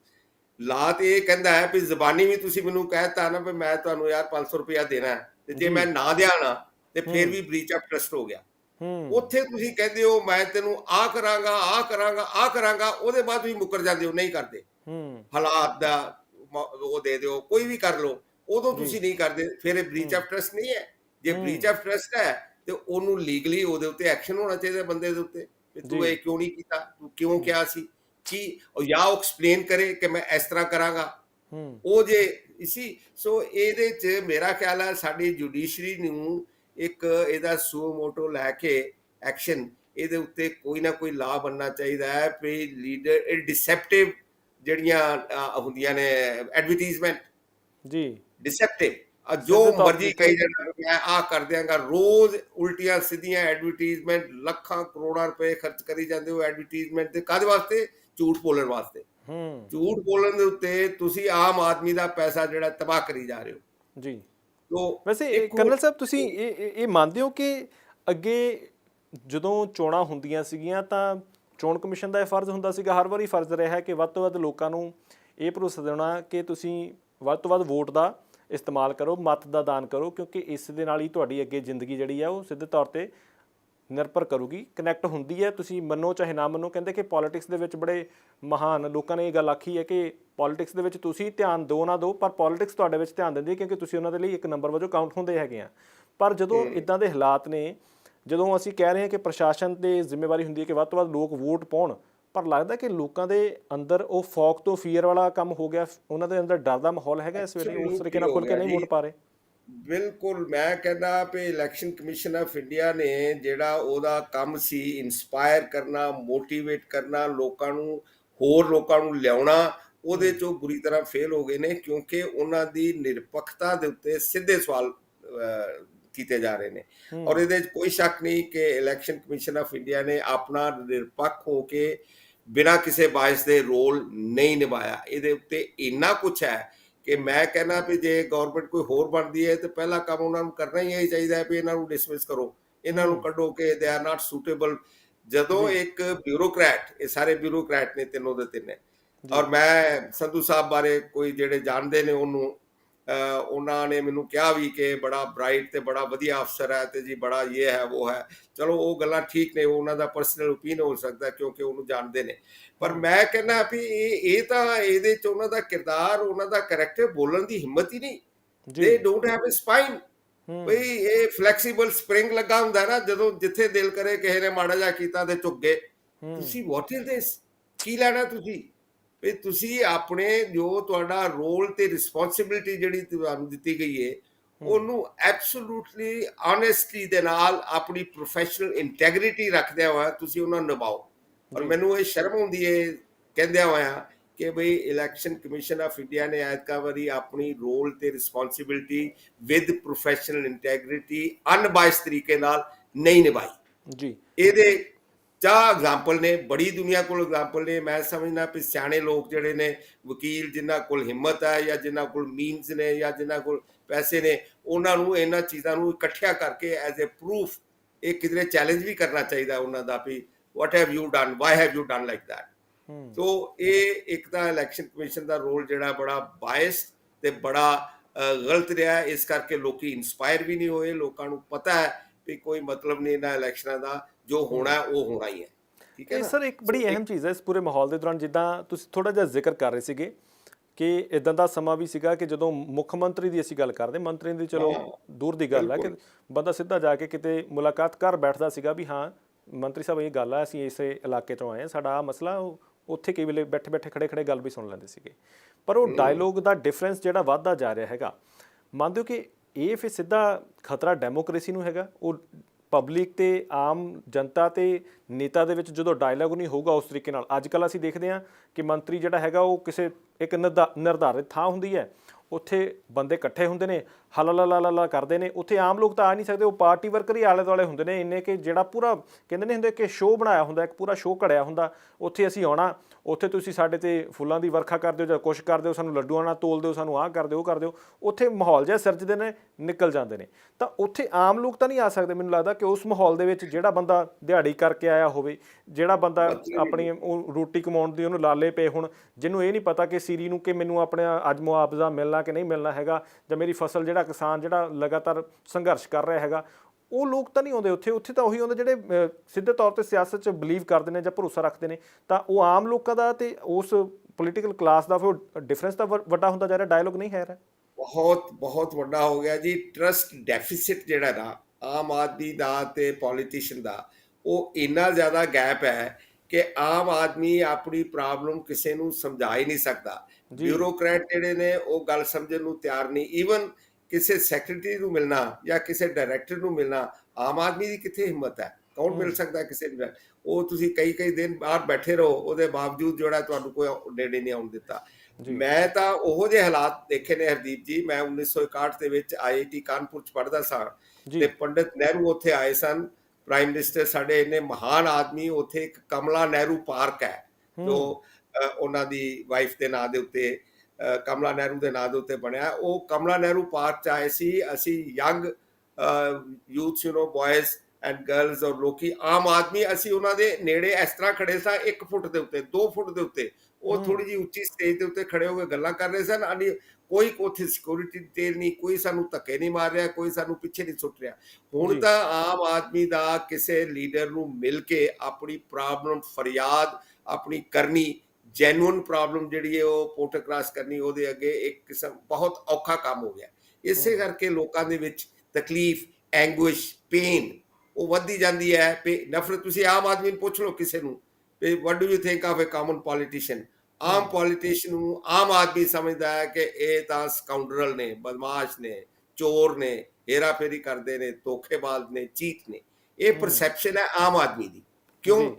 ਲਾ ਤੇ ਇਹ ਕਹਿੰਦਾ ਹੈ ਵੀ ਜ਼ਬਾਨੀ ਵੀ ਤੁਸੀਂ ਮੈਨੂੰ ਕਹਿਤਾ ਨਾ ਵੀ ਮੈਂ ਤੁਹਾਨੂੰ ਯਾਰ 500 ਰੁਪਇਆ ਦੇਣਾ ਤੇ ਜੇ। ਮੈਂ ਨਾ ਦਿਆਂ ਨਾ ਤੇ ਫਿਰ। ਵੀ ਬ੍ਰੀਚ ਆਫ ਟਰਸਟ ਹੋ ਗਿਆ ਉੱਥੇ ਤੁਸੀਂ ਕਹਿੰਦੇ ਹੋ ਮੈਂ ਤੈਨੂੰ ਆ ਕਰਾਂਗਾ ਆ ਕਰਾਂਗਾ ਆ ਕਰਾਂਗਾ ਉਹਦੇ ਬਾਅਦ ਤੁਸੀਂ ਮੁੱਕਰ ਜਾਂਦੇ ਹੋ ਨਹੀਂ ਕਰਦੇ। ਹਾਲਾਤ ਦਾ ਉਹ ਦੇ ਦਿਓ ਕੋਈ ਵੀ ਕਰ ਲਓ ਉਦੋਂ। ਤੁਸੀਂ ਨਹੀਂ ਕਰਦੇ ਫਿਰ ਇਹ ਬ੍ਰੀਚ ਆਫ ਟਰਸਟ ਨਹੀਂ ਹੈ। ਜੇ। ਬ੍ਰੀਚ ਆਫ ਟਰਸਟ ਹੈ ਤੇ ਉਹਨੂੰ ਲੀਗਲੀ ਉਹਦੇ ਉੱਤੇ ਐਕਸ਼ਨ ਹੋਣਾ ਚਾਹੀਦਾ ਬੰਦੇ ਦੇ ਉੱਤੇ ਵੀ ਤੂੰ। ਇਹ ਕਿਉਂ ਨਹੀਂ ਕੀਤਾ ਤੂੰ ਕਿਉਂ ਕਿਹਾ ਸੀ ਕੀ ਉਹ ਜਾਂ ਉਹ ਐਕਸਪਲੇਨ ਕਰੇ ਕਿ ਮੈਂ ਇਸ ਤਰ੍ਹਾਂ ਕਰਾਂਗਾ। ਹੂੰ। ਉਹ ਜੇ ਇਸੀ ਸੋ ਇਹਦੇ ਚ ਮੇਰਾ ਖਿਆਲ ਹੈ ਸਾਡੀ ਜੁਡੀਸ਼ਰੀ ਨੂੰ ਇੱਕ ਇਹਦਾ ਸੂ ਮੋਟੋ ਲੈ ਕੇ ਐਕਸ਼ਨ ਇਹਦੇ ਉੱਤੇ ਕੋਈ ਨਾ ਕੋਈ ਲਾ ਬੰਨਣਾ ਚਾਹੀਦਾ ਹੈ ਵੀ ਲੀਡਰ ਇਹ ਡਿਸੈਪਟਿਵ ਜਿਹੜੀਆਂ ਹੁੰਦੀਆਂ ਨੇ ਐਡਵਰਟਾਈਜ਼ਮੈਂਟ ਜੀ। ਡਿਸੈਪਟਿਵ ਜੋ ਮਰਜ਼ੀ ਕਹੀ ਜਾਣਾ ਮੈਂ ਆ ਕਰ ਦਿਆਂਗਾ। ਰੋਜ਼ ਉਲਟੀਆਂ ਸਿੱਧੀਆਂ ਐਡਵਰਟਾਈਜ਼ਮੈਂਟ ਲੱਖਾਂ ਕਰੋੜਾਂ ਰੁਪਏ ਖਰਚ ਕਰੀ ਜਾਂਦੇ ਹੋ ਐਡਵਰਟਾਈਜ਼ਮੈਂਟ ਤੇ। ਕਾਦੇ ਵਾਸਤੇ? ਝੂਠ ਬੋਲਣ ਵਾਸਤੇ। ਹੂੰ। ਝੂਠ ਬੋਲਣ ਦੇ ਉੱਤੇ ਤੁਸੀਂ ਆਮ ਆਦਮੀ ਦਾ ਪੈਸਾ ਜਿਹੜਾ ਤਬਾਹ ਕਰੀ ਜਾ ਰਹੇ ਹੋ। ਜੀ। ਤੋ ਵੈਸੇ ਕਰਨਲ ਸਾਹਿਬ ਤੁਸੀਂ ਇਹ ਇਹ- ਇਹ ਮੰਨਦੇ ਹੋ ਕਿ ਅੱਗੇ ਜਦੋਂ ਚੋਣਾਂ ਹੁੰਦੀਆਂ ਸੀਗੀਆਂ ਤਾਂ ਚੋਣ ਕਮਿਸ਼ਨ ਦਾ ਇਹ ਫਰਜ਼ ਹੁੰਦਾ ਸੀਗਾ ਹਰ ਵਾਰੀ ਫਰਜ਼ ਰਿਹਾ ਹੈ ਕਿ ਵੱਧ ਤੋਂ ਵੱਧ ਲੋਕਾਂ ਨੂੰ ਇਹ ਭਰੋਸਾ ਦੇਣਾ ਕਿ ਤੁਸੀਂ ਵੱਧ ਤੋਂ ਵੱਧ ਵੋਟ ਦਾ ਇਸਤੇਮਾਲ ਕਰੋ ਮਤ ਦਾ ਦਾਨ ਕਰੋ ਕਿਉਂਕਿ ਇਸ ਦੇ ਨਾਲ ਹੀ ਤੁਹਾਡੀ ਅੱਗੇ ਜ਼ਿੰਦਗੀ ਜਿਹੜੀ ਆ ਉਹ ਸਿੱਧੇ ਤੌਰ ਤੇ ਨਿਰਭਰ ਕਰੂਗੀ ਕਨੈਕਟ ਹੁੰਦੀ ਹੈ। ਤੁਸੀਂ ਮੰਨੋ ਚਾਹੇ ਨਾ ਮੰਨੋ ਕਹਿੰਦੇ ਕਿ ਪੋਲਿਟਿਕਸ ਦੇ ਵਿੱਚ ਬੜੇ ਮਹਾਨ ਲੋਕਾਂ ਨੇ ਇਹ ਗੱਲ ਆਖੀ ਹੈ ਕਿ ਪੋਲਿਟਿਕਸ ਦੇ ਵਿੱਚ ਤੁਸੀਂ ਧਿਆਨ ਦਿਓ ਨਾ ਦਿਓ ਪਰ ਪੋਲਿਟਿਕਸ ਤੁਹਾਡੇ ਵਿੱਚ ਧਿਆਨ ਦਿੰਦੀ ਹੈ ਕਿਉਂਕਿ ਤੁਸੀਂ ਉਹਨਾਂ ਦੇ ਲਈ ਇੱਕ ਨੰਬਰ ਵਜੋਂ ਕਾਊਂਟ ਹੁੰਦੇ ਹੈਗੇ ਆ। ਪਰ ਜਦੋਂ ਇਦਾਂ ਦੇ ਹਾਲਾਤ ਨੇ ਜਦੋਂ ਅਸੀਂ ਕਹਿ ਰਹੇ ਹਾਂ ਕਿ ਪ੍ਰਸ਼ਾਸਨ ਤੇ ਜ਼ਿੰਮੇਵਾਰੀ ਹੁੰਦੀ ਹੈ ਕਿ ਵੱਧ ਤੋਂ ਵੱਧ ਲੋਕ ਵੋਟ ਪਾਉਣ ਪਰ ਲੱਗਦਾ ਕਿ ਲੋਕਾਂ ਦੇ ਅੰਦਰ ਉਹ ਫੌਕ ਤੋਂ ਫੀਅਰ ਵਾਲਾ ਕੰਮ ਹੋ ਗਿਆ ਉਹਨਾਂ ਦੇ ਅੰਦਰ ਡਰ ਦਾ ਮਾਹੌਲ ਹੈਗਾ ਇਸ ਵੇਲੇ ਉਸ ਤਰੀਕੇ ਨਾਲ ਖੁੱਲ ਕੇ ਨਹੀਂ ਵੋਟ ਪਾ ਰਹੇ। ਬਿਲਕੁਲ ਮੈਂ ਕਹਿੰਦਾ ਵੀ ਇਲੈਕਸ਼ਨ ਕਮਿਸ਼ਨ ਆਫ ਇੰਡੀਆ ਨੇ ਜਿਹੜਾ ਉਹਦਾ ਕੰਮ ਸੀ ਇਨਸਪਾਇਰ ਕਰਨਾ ਮੋਟੀਵੇਟ ਕਰਨਾ ਲੋਕਾਂ ਨੂੰ ਹੋਰ ਲੋਕਾਂ ਨੂੰ ਲਿਆਉਣਾ ਉਹਦੇ ਚੋਂ ਬੁਰੀ ਤਰ੍ਹਾਂ ਫੇਲ ਹੋ ਗਏ ਨੇ ਕਿਉਂਕਿ ਉਹਨਾਂ ਦੀ ਨਿਰਪੱਖਤਾ ਦੇ ਉੱਤੇ ਸਿੱਧੇ ਸਵਾਲ ਕੀਤੇ ਜਾ ਰਹੇ ਨੇ। ਔਰ ਇਹਦੇ 'ਚ ਕੋਈ ਸ਼ੱਕ ਨਹੀਂ ਕਿ ਇਲੈਕਸ਼ਨ ਕਮਿਸ਼ਨ ਆਫ ਇੰਡੀਆ ਨੇ ਆਪਣਾ ਨਿਰਪੱਖ ਹੋ ਕੇ ਬਿਨਾਂ ਕਿਸੇ ਬਾਇਸ ਦੇ ਰੋਲ ਨਹੀਂ ਨਿਭਾਇਆ। ਇਹਦੇ ਉੱਤੇ ਇੰਨਾ ਕੁਝ ਹੈ ਕਿ ਮੈਂ ਕਹਿੰਦਾ ਵੀ ਜੇ ਗਵਰਨਮੈਂਟ ਕੋਈ ਹੋਰ ਬਣਦੀ ਹੈ ਤੇ ਪਹਿਲਾ ਕੰਮ ਉਹਨਾਂ ਨੂੰ ਕਰਨਾ ਹੀ ਇਹ ਚਾਹੀਦਾ ਹੈ ਵੀ ਇਹਨਾਂ ਨੂੰ ਡਿਸਮਿਸ ਕਰੋ। ਇਹਨਾਂ ਨੂੰ ਕੱਢੋ ਕਿ ਦੇ ਆਰ ਨਾਟ ਸੂਟੇਬਲ ਜਦੋਂ ਇੱਕ ਬਿਊਰੋਕਰੈਟ ਇਹ ਸਾਰੇ ਬਿਊਰੋਕਰੈਟ ਨੇ ਤਿੰਨੋਂ ਦੇ ਤਿੰਨੇ। ਔਰ ਮੈਂ ਸੰਧੂ ਸਾਹਿਬ ਬਾਰੇ ਕੋਈ ਜਿਹੜੇ ਜਾਣਦੇ ਨੇ ਉਹਨੂੰ ਉਹਨਾਂ ਨੇ ਮੈਨੂੰ ਕਿਹਾ ਵੀ ਕਿ ਬੜਾ ਬ੍ਰਾਈਟ ਤੇ ਬੜਾ ਵਧੀਆ ਅਫਸਰ ਹੈ ਤੇ ਜੀ ਬੜਾ ਇਹ ਹੈ ਉਹ ਹੈ। ਚਲੋ ਉਹ ਗੱਲਾਂ ਠੀਕ ਨੇ ਉਹ ਉਹਨਾਂ ਦਾ ਪਰਸਨਲ ਓਪੀਨੀਅਨ ਹੋ ਸਕਦਾ ਕਿਉਂਕਿ ਉਹਨੂੰ ਜਾਣਦੇ ਨੇ। ਪਰ ਮੈਂ ਕਹਿੰਦਾ ਵੀ ਇਹ ਇਹ ਤਾਂ ਇਹਦੇ ਚ ਉਹਨਾਂ ਦਾ ਕਿਰਦਾਰ ਉਹਨਾਂ ਦਾ ਕੈਰੈਕਟਰ ਬੋਲਣ ਦੀ ਹਿੰਮਤ ਹੀ ਨਹੀਂ। They don't have a spine ਬਈ ਇਹ ਫਲੈਕਸੀਬਲ ਸਪ੍ਰਿੰਗ ਲੱਗਾ ਹੁੰਦਾ ਨਾ ਜਦੋਂ ਜਿੱਥੇ ਦਿਲ ਕਰੇ ਕਿਸੇ ਨੇ ਮਾੜਾ ਜਿਹਾ ਕੀਤਾ ਤੇ ਝੁੱਕ ਗਏ। ਤੁਸੀਂ ਵਾਟ ਇਜ਼ ਦਿਸ ਕੀ ਲੈਣਾ ਤੁਸੀਂ? ਵੀ ਤੁਸੀਂ ਆਪਣੇ ਜੋ ਤੁਹਾਡਾ ਰੋਲ ਤੇ ਰਿਸਪੌਂਸਿਬਿਲਟੀ ਜਿਹੜੀ ਤੁਹਾਨੂੰ ਦਿੱਤੀ ਗਈ ਹੈ। ਉਹਨੂੰ ਐਬਸੋਲੂਟਲੀ ਆਨੈਸਟਲੀ ਦੇ ਨਾਲ ਆਪਣੀ ਪ੍ਰੋਫੈਸ਼ਨਲ ਇੰਟੈਗ੍ਰਿਟੀ ਰੱਖਦਿਆਂ ਹੋਇਆ ਤੁਸੀਂ ਉਹਨਾਂ ਨੂੰ ਨਿਭਾਓ। ਔਰ। ਮੈਨੂੰ ਇਹ ਸ਼ਰਮ ਹੁੰਦੀ ਹੈ ਕਹਿੰਦਿਆਂ ਹੋਇਆ ਕਿ ਬਈ ਇਲੈਕਸ਼ਨ ਕਮਿਸ਼ਨ ਆਫ ਇੰਡੀਆ ਨੇ ਐਤਕਾ ਵਾਰੀ ਆਪਣੀ ਰੋਲ ਤੇ responsibility with professional integrity unbiased ਤਰੀਕੇ ਨਾਲ ਨਹੀਂ ਨਿਭਾਈ। ਜੀ। ਇਹਦੇ ਚਾਹ ਐਗਜ਼ਾਮਪਲ ਨੇ ਬੜੀ ਦੁਨੀਆ ਕੋਲ ਐਗਜ਼ਾਮਪਲ ਨੇ। ਮੈਂ ਸਮਝਦਾ ਵੀ ਸਿਆਣੇ ਲੋਕ ਜਿਹੜੇ ਨੇ ਵਕੀਲ ਜਿਨ੍ਹਾਂ ਕੋਲ ਹਿੰਮਤ ਹੈ ਜਾਂ ਜਿਨ੍ਹਾਂ ਕੋਲ ਮੀਨਸ ਨੇ ਜਾਂ ਜਿਨ੍ਹਾਂ ਕੋਲ ਪੈਸੇ ਨੇ ਉਹਨਾਂ ਨੂੰ ਇਹਨਾਂ ਚੀਜ਼ਾਂ ਨੂੰ ਇਕੱਠਿਆ ਕਰਕੇ ਐਜ਼ ਅ ਪ੍ਰੂਫ ਇਹ ਕਿਧਰੇ ਚੈਲੰਜ ਵੀ ਕਰਨਾ ਚਾਹੀਦਾ ਉਹਨਾਂ ਦਾ ਵੀ what have you done why have you done like ਹੂੰ। ਸੋ ਇਹ ਇੱਕ ਤਾਂ ਇਲੈਕਸ਼ਨ ਕਮਿਸ਼ਨ ਦਾ ਰੋਲ ਜਿਹੜਾ ਬੜਾ ਬਾਇਸ ਤੇ ਬੜਾ ਗਲਤ ਰਿਹਾ। ਇਸ ਕਰਕੇ ਲੋਕੀ ਇਨਸਪਾਇਰ ਵੀ ਨਹੀਂ ਹੋਏ। ਲੋਕਾਂ ਨੂੰ ਪਤਾ ਹੈ ਵੀ ਕੋਈ ਮਤਲਬ ਨਹੀਂ ਇਹਨਾਂ ਇਲੈਕਸ਼ਨਾਂ ਦਾ ਜੋ ਹੋਣਾ ਉਹ ਹੋਣਾ ਹੀ ਹੈ। ਠੀਕ ਹੈ ਇਹ ਸਰ ਇੱਕ ਬੜੀ ਅਹਿਮ ਚੀਜ਼ ਹੈ ਇਸ ਪੂਰੇ ਮਾਹੌਲ ਦੇ ਦੌਰਾਨ ਜਿੱਦਾਂ ਤੁਸੀਂ ਥੋੜਾ ਜਿਹਾ ਜ਼ਿਕਰ ਕਰ ਰਹੇ ਸੀਗੇ ਕਿ ਇਦਾਂ ਦਾ ਸਮਾਂ ਵੀ ਸੀਗਾ ਕਿ ਜਦੋਂ ਮੁੱਖ ਮੰਤਰੀ ਦੀ ਅਸੀਂ ਗੱਲ ਕਰਦੇ ਮੰਤਰੀ ਦੀ ਚਲੋ ਦੂਰ ਦੀ ਗੱਲ ਹੈ ਕਿ। ਬੰਦਾ ਸਿੱਧਾ ਜਾ ਕੇ ਕਿਤੇ ਮੁਲਾਕਾਤ ਕਰ ਬੈਠਦਾ ਸੀਗਾ ਵੀ ਹਾਂ ਮੰਤਰੀ ਸਾਹਿਬ ਇਹ ਗੱਲ ਆ ਅਸੀਂ ਇਸੇ ਇਲਾਕੇ ਤੋਂ ਆਏ ਹਾਂ ਸਾਡਾ ਆ ਮਸਲਾ ਉੱਥੇ ਕਈ ਵੇਲੇ ਬੈਠੇ ਬੈਠੇ ਖੜੇ ਖੜੇ ਗੱਲ ਵੀ ਸੁਣ ਲੈਂਦੇ ਸੀਗੇ। ਪਰ ਉਹ ਡਾਇਲੋਗ ਦਾ ਡਿਫਰੈਂਸ ਜਿਹੜਾ ਵੱਧਦਾ ਜਾ ਰਿਹਾ ਹੈਗਾ ਮੰਨਦੇ ਹੋ ਕਿ ਇਹ ਫਿਰ ਸਿੱਧਾ ਖਤਰਾ ਡੈਮੋਕ੍ਰੇਸੀ ਨੂੰ ਹੈਗਾ। ਉਹ ਪਬਲਿਕ ਤੇ ਆਮ ਜਨਤਾ ਤੇ ਨੇਤਾ ਦੇ ਵਿੱਚ ਜਦੋਂ ਡਾਇਲੌਗ ਨਹੀਂ ਹੋਊਗਾ ਉਸ ਤਰੀਕੇ ਨਾਲ ਅੱਜ ਕੱਲ ਅਸੀਂ ਦੇਖਦੇ ਹਾਂ ਕਿ ਮੰਤਰੀ ਜਿਹੜਾ ਹੈਗਾ ਉਹ ਕਿਸੇ ਇੱਕ ਨਿਰਧਾ- ਨਿਰਧਾਰਿਤ ਥਾਂ ਹੁੰਦੀ ਹੈ, ਉੱਥੇ ਬੰਦੇ ਇਕੱਠੇ ਹੁੰਦੇ ਨੇ ਹਲਾਲਾਲਾਲਾ ਕਰਦੇ ਨੇ, ਉੱਥੇ ਆਮ ਲੋਕ ਤਾਂ ਆ ਨਹੀਂ ਸਕਦੇ, ਉਹ ਪਾਰਟੀ ਵਰਕਰ ਹੀ ਆਲੇ ਦੁਆਲੇ ਹੁੰਦੇ ਨੇ, ਇੰਨੇ ਕਿ ਜਿਹੜਾ ਪੂਰਾ ਕਹਿੰਦੇ ਨੇ ਹੁੰਦੇ ਕਿ ਸ਼ੋਅ ਬਣਾਇਆ ਹੁੰਦਾ, ਇੱਕ ਪੂਰਾ ਸ਼ੋਅ ਘੜਿਆ ਹੁੰਦਾ, ਉੱਥੇ ਅਸੀਂ ਆਉਣਾ, ਉੱਥੇ ਤੁਸੀਂ ਸਾਡੇ ਤੇ ਫੁੱਲਾਂ ਦੀ ਵਰਖਾ ਕਰਦੇ ਹੋ ਜਾਂ ਕੁਛ ਕਰਦੇ ਹੋ ਸਾਨੂੰ ਲੱਡੂਆਂ ਨਾਲ ਤੋਲ ਦਿਓ, ਸਾਨੂੰ ਆਹ ਕਰਦੇ ਹੋ ਉਹ ਕਰਦੇ ਹੋ ਉੱਥੇ ਮਾਹੌਲ ਜਿਹਾ ਸਿਰਜਦੇ ਨੇ, ਨਿਕਲ ਜਾਂਦੇ ਨੇ। ਤਾਂ ਉੱਥੇ ਆਮ ਲੋਕ ਤਾਂ ਨਹੀਂ ਆ ਸਕਦੇ, ਮੈਨੂੰ ਲੱਗਦਾ ਕਿ ਉਸ ਮਾਹੌਲ ਦੇ ਵਿੱਚ ਜਿਹੜਾ ਬੰਦਾ ਦਿਹਾੜੀ ਕਰਕੇ ਆਇਆ ਹੋਵੇ ਜਿਹੜਾ ਬੰਦਾ ਆਪਣੀ ਉਹ ਰੋਟੀ ਕਮਾਉਣ ਦੀ ਉਹਨੂੰ ਲਾਲੇ ਪਏ ਹੁਣ ਜਿਹਨੂੰ ਇਹ ਨਹੀਂ ਪਤਾ ਕਿ ਸੀਰੀ ਨੂੰ ਕਿ ਮੈਨੂੰ ਆਪਣੇ ਅੱਜ ਮੁਆਵਜ਼ਾ ਮਿਲਣਾ ਕਿ ਨਹੀਂ ਮਿਲਣਾ ਹੈਗਾ ਜਾਂ ਮੇਰੀ ਫਸਲ ਜਿਹੜਾ ਕਿਸਾਨ ਜਿਹੜਾ ਲਗਾਤਾਰ ਸੰਘਰਸ਼ ਕਰ ਰਿਹਾ ਹੈਗਾ ਉਹ ਲੋਕ ਤਾਂ ਨਹੀਂ ਆਉਂਦੇ ਉੱਥੇ ਉੱਥੇ ਤਾਂ ਉਹੀ ਆਉਂਦੇ ਜਿਹੜੇ ਸਿੱਧੇ ਤੌਰ ਤੇ ਸਿਆਸਤ 'ਚ ਬਲੀਵ ਕਰਦੇ ਨੇ ਜਾਂ ਭਰੋਸਾ ਰੱਖਦੇ ਨੇ ਤਾਂ ਉਹ ਆਮ ਲੋਕਾਂ ਦਾ ਤੇ ਉਸ ਪੋਲੀਟੀਕਲ ਕਲਾਸ ਦਾ ਫਿਰ ਡਿਫਰੈਂਸ ਤਾਂ ਵੱਡਾ ਹੁੰਦਾ ਜਾ ਰਿਹਾ ਡਾਇਲੋਗ ਨਹੀਂ ਹੈ ਰਿਹਾ। ਬਹੁਤ ਬਹੁਤ ਵੱਡਾ ਹੋ ਗਿਆ ਜੀ ਟਰਸਟ ਡੈਫਿਸਿਟ ਜਿਹੜਾ ਨਾ ਆਮ ਆਦਮੀ ਦਾ ਤੇ ਪੋਲੀਟੀਸ਼ੀਅਨ ਦਾ ਉਹ ਇੰਨਾ ਜ਼ਿਆਦਾ ਗੈਪ ਹੈ ਕਿ ਆਮ ਆਦਮੀ ਆਪਣੀ ਪ੍ਰੋਬਲਮ ਕਿਸੇ ਨੂੰ ਸਮਝਾ ਹੀ ਨਹੀਂ ਸਕਦਾ। ਬਿਊਰੋਕਰੈਟ ਜਿਹੜੇ ਨੇ ਉਹ ਗੱਲ ਸਮਝਣ ਨੂੰ ਤਿਆਰ ਨਹੀਂ। ਈਵਨ ਕਿਸੇ ਸੈਕਟਰੀ ਨੂੰ ਮਿਲਣਾ ਜਾਂ ਕਿਸੇ ਡਾਇਰੈਕਟਰ ਨੂੰ ਮਿਲਣਾ ਆਮ ਆਦਮੀ ਦੀ ਕਿੱਥੇ ਹਿੰਮਤ ਹੈ? ਕੌਣ ਮਿਲ ਸਕਦਾ ਕਿਸੇ ਨੂੰ? ਉਹ ਤੁਸੀਂ ਕਈ ਕਈ ਦਿਨ ਬਾਹਰ ਬੈਠੇ ਰਹੋ ਉਹਦੇ ਬਾਵਜੂਦ ਜਿਹੜਾ ਤੁਹਾਨੂੰ ਕੋਈ ਨੇੜੇ ਨਹੀਂ ਆਉਣ ਦਿੱਤਾ। ਮੈਂ ਤਾਂ ਉਹੋ ਜਿਹੇ ਹਾਲਾਤ ਦੇਖੇ ਨੇ ਹਰਦੀਪ ਜੀ। ਮੈਂ 1961 ਦੇ ਵਿੱਚ ਆਈਆਈਟੀ ਕਾਨਪੁਰ ਚ ਪੜ੍ਹਦਾ ਸਾਂ ਤੇ ਪੰਡਿਤ ਨਹਿਰੂ ਉੱਥੇ ਆਏ ਸਨ। ਪ੍ਰਾਈਮ ਮਿਨਿਸਟਰ ਸਾਡੇ ਇਹਨੇ ਮਹਾਨ ਆਦਮੀ ਉੱਥੇ ਇੱਕ ਕਮਲਾ ਨਹਿਰੂ ਪਾਰਕ ਹੈ ਜੋ ਉਹਨਾਂ ਦੀ ਵਾਈਫ ਦੇ ਨਾਂ ਦੇ ਉੱਤੇ ਕਮਲਾ ਨਹਿਰੂ ਦੇ ਨਾਂ ਦੇ ਉੱਤੇ ਬਣਿਆ। ਉਹ ਕਮਲਾ ਨਹਿਰੂ ਪਾਰਕ ਚ ਆਏ ਸੀ ਅਸੀਂ young youths you know boys and girls ਔਰ ਲੋਕੀ ਆਮ ਆਦਮੀ ਅਸੀਂ ਉਹਨਾਂ ਦੇ ਨੇੜੇ ਇਸ ਤਰ੍ਹਾਂ ਖੜੇ ਸਾਂ 1 ਫੁੱਟ ਦੇ ਉੱਤੇ 2 ਫੁੱਟ ਦੇ ਉੱਤੇ। ਉਹ ਥੋੜੀ ਜੀ ਉੱਚੀ ਸਟੇਜ ਦੇ ਉੱਤੇ ਖੜੇ ਹੋ ਕੇ ਗੱਲਾਂ ਕਰ ਰਹੇ ਸਨ ਕੋਈ ਉੱਥੇ ਸਿਕਿਉਰਿਟੀ ਡਿਟੇਲ ਨਹੀਂ ਕੋਈ ਸਾਨੂੰ ਧੱਕੇ ਨਹੀਂ ਮਾਰ ਰਿਹਾ ਕੋਈ ਸਾਨੂੰ ਪਿੱਛੇ ਨਹੀਂ ਸੁੱਟ ਰਿਹਾ। ਹੁਣ ਤਾਂ ਆਮ ਆਦਮੀ ਦਾ ਕਿਸੇ ਲੀਡਰ ਨੂੰ ਮਿਲ ਕੇ ਆਪਣੀ ਪ੍ਰੋਬਲਮ ਫਰਿਆਦ ਆਪਣੀ ਕਰਨੀ ਜੈਨੂਇਨ ਪ੍ਰੋਬਲਮ ਜਿਹੜੀ ਹੈ ਉਹ ਪੋਰਟ ਕ੍ਰਾਸ ਕਰਨੀ ਉਹਦੇ ਅੱਗੇ ਇੱਕ ਕਿਸਮ ਬਹੁਤ ਔਖਾ ਕੰਮ ਹੋ ਗਿਆ। ਇਸੇ ਕਰਕੇ ਲੋਕਾਂ ਦੇ ਵਿੱਚ ਤਕਲੀਫ ਐਂਗੁਇਸ਼ ਪੇਨ ਉਹ ਵੱਧਦੀ ਜਾਂਦੀ ਹੈ। ਨਫ਼ਰਤ ਤੁਸੀਂ ਆਮ ਆਦਮੀ ਨੂੰ ਪੁੱਛ ਲਓ ਕਿਸੇ ਨੂੰ what do you think of a common politician Aam politician ਨੂੰ ਆਮ ਆਦਮੀ ਸਮਝਦਾ ਹੈ ਕਿ ਇਹ ਤਾਂ ਸਕਾਉਂਡਰਲ ਨੇ ਬਦਮਾਸ਼ ਨੇ ਚੋਰ ਨੇ ਹੇਰਾਫੇਰੀ ਕਰਦੇ ਨੇ ਧੋਖੇਬਾਜ਼ ਨੇ ਚੀਟ ਨੇ। ਇਹ। ਪਰਸੈਪਸ਼ਨ ਹੈ ਆਮ ਆਦਮੀ ਦੀ। ਕਿਉਂ।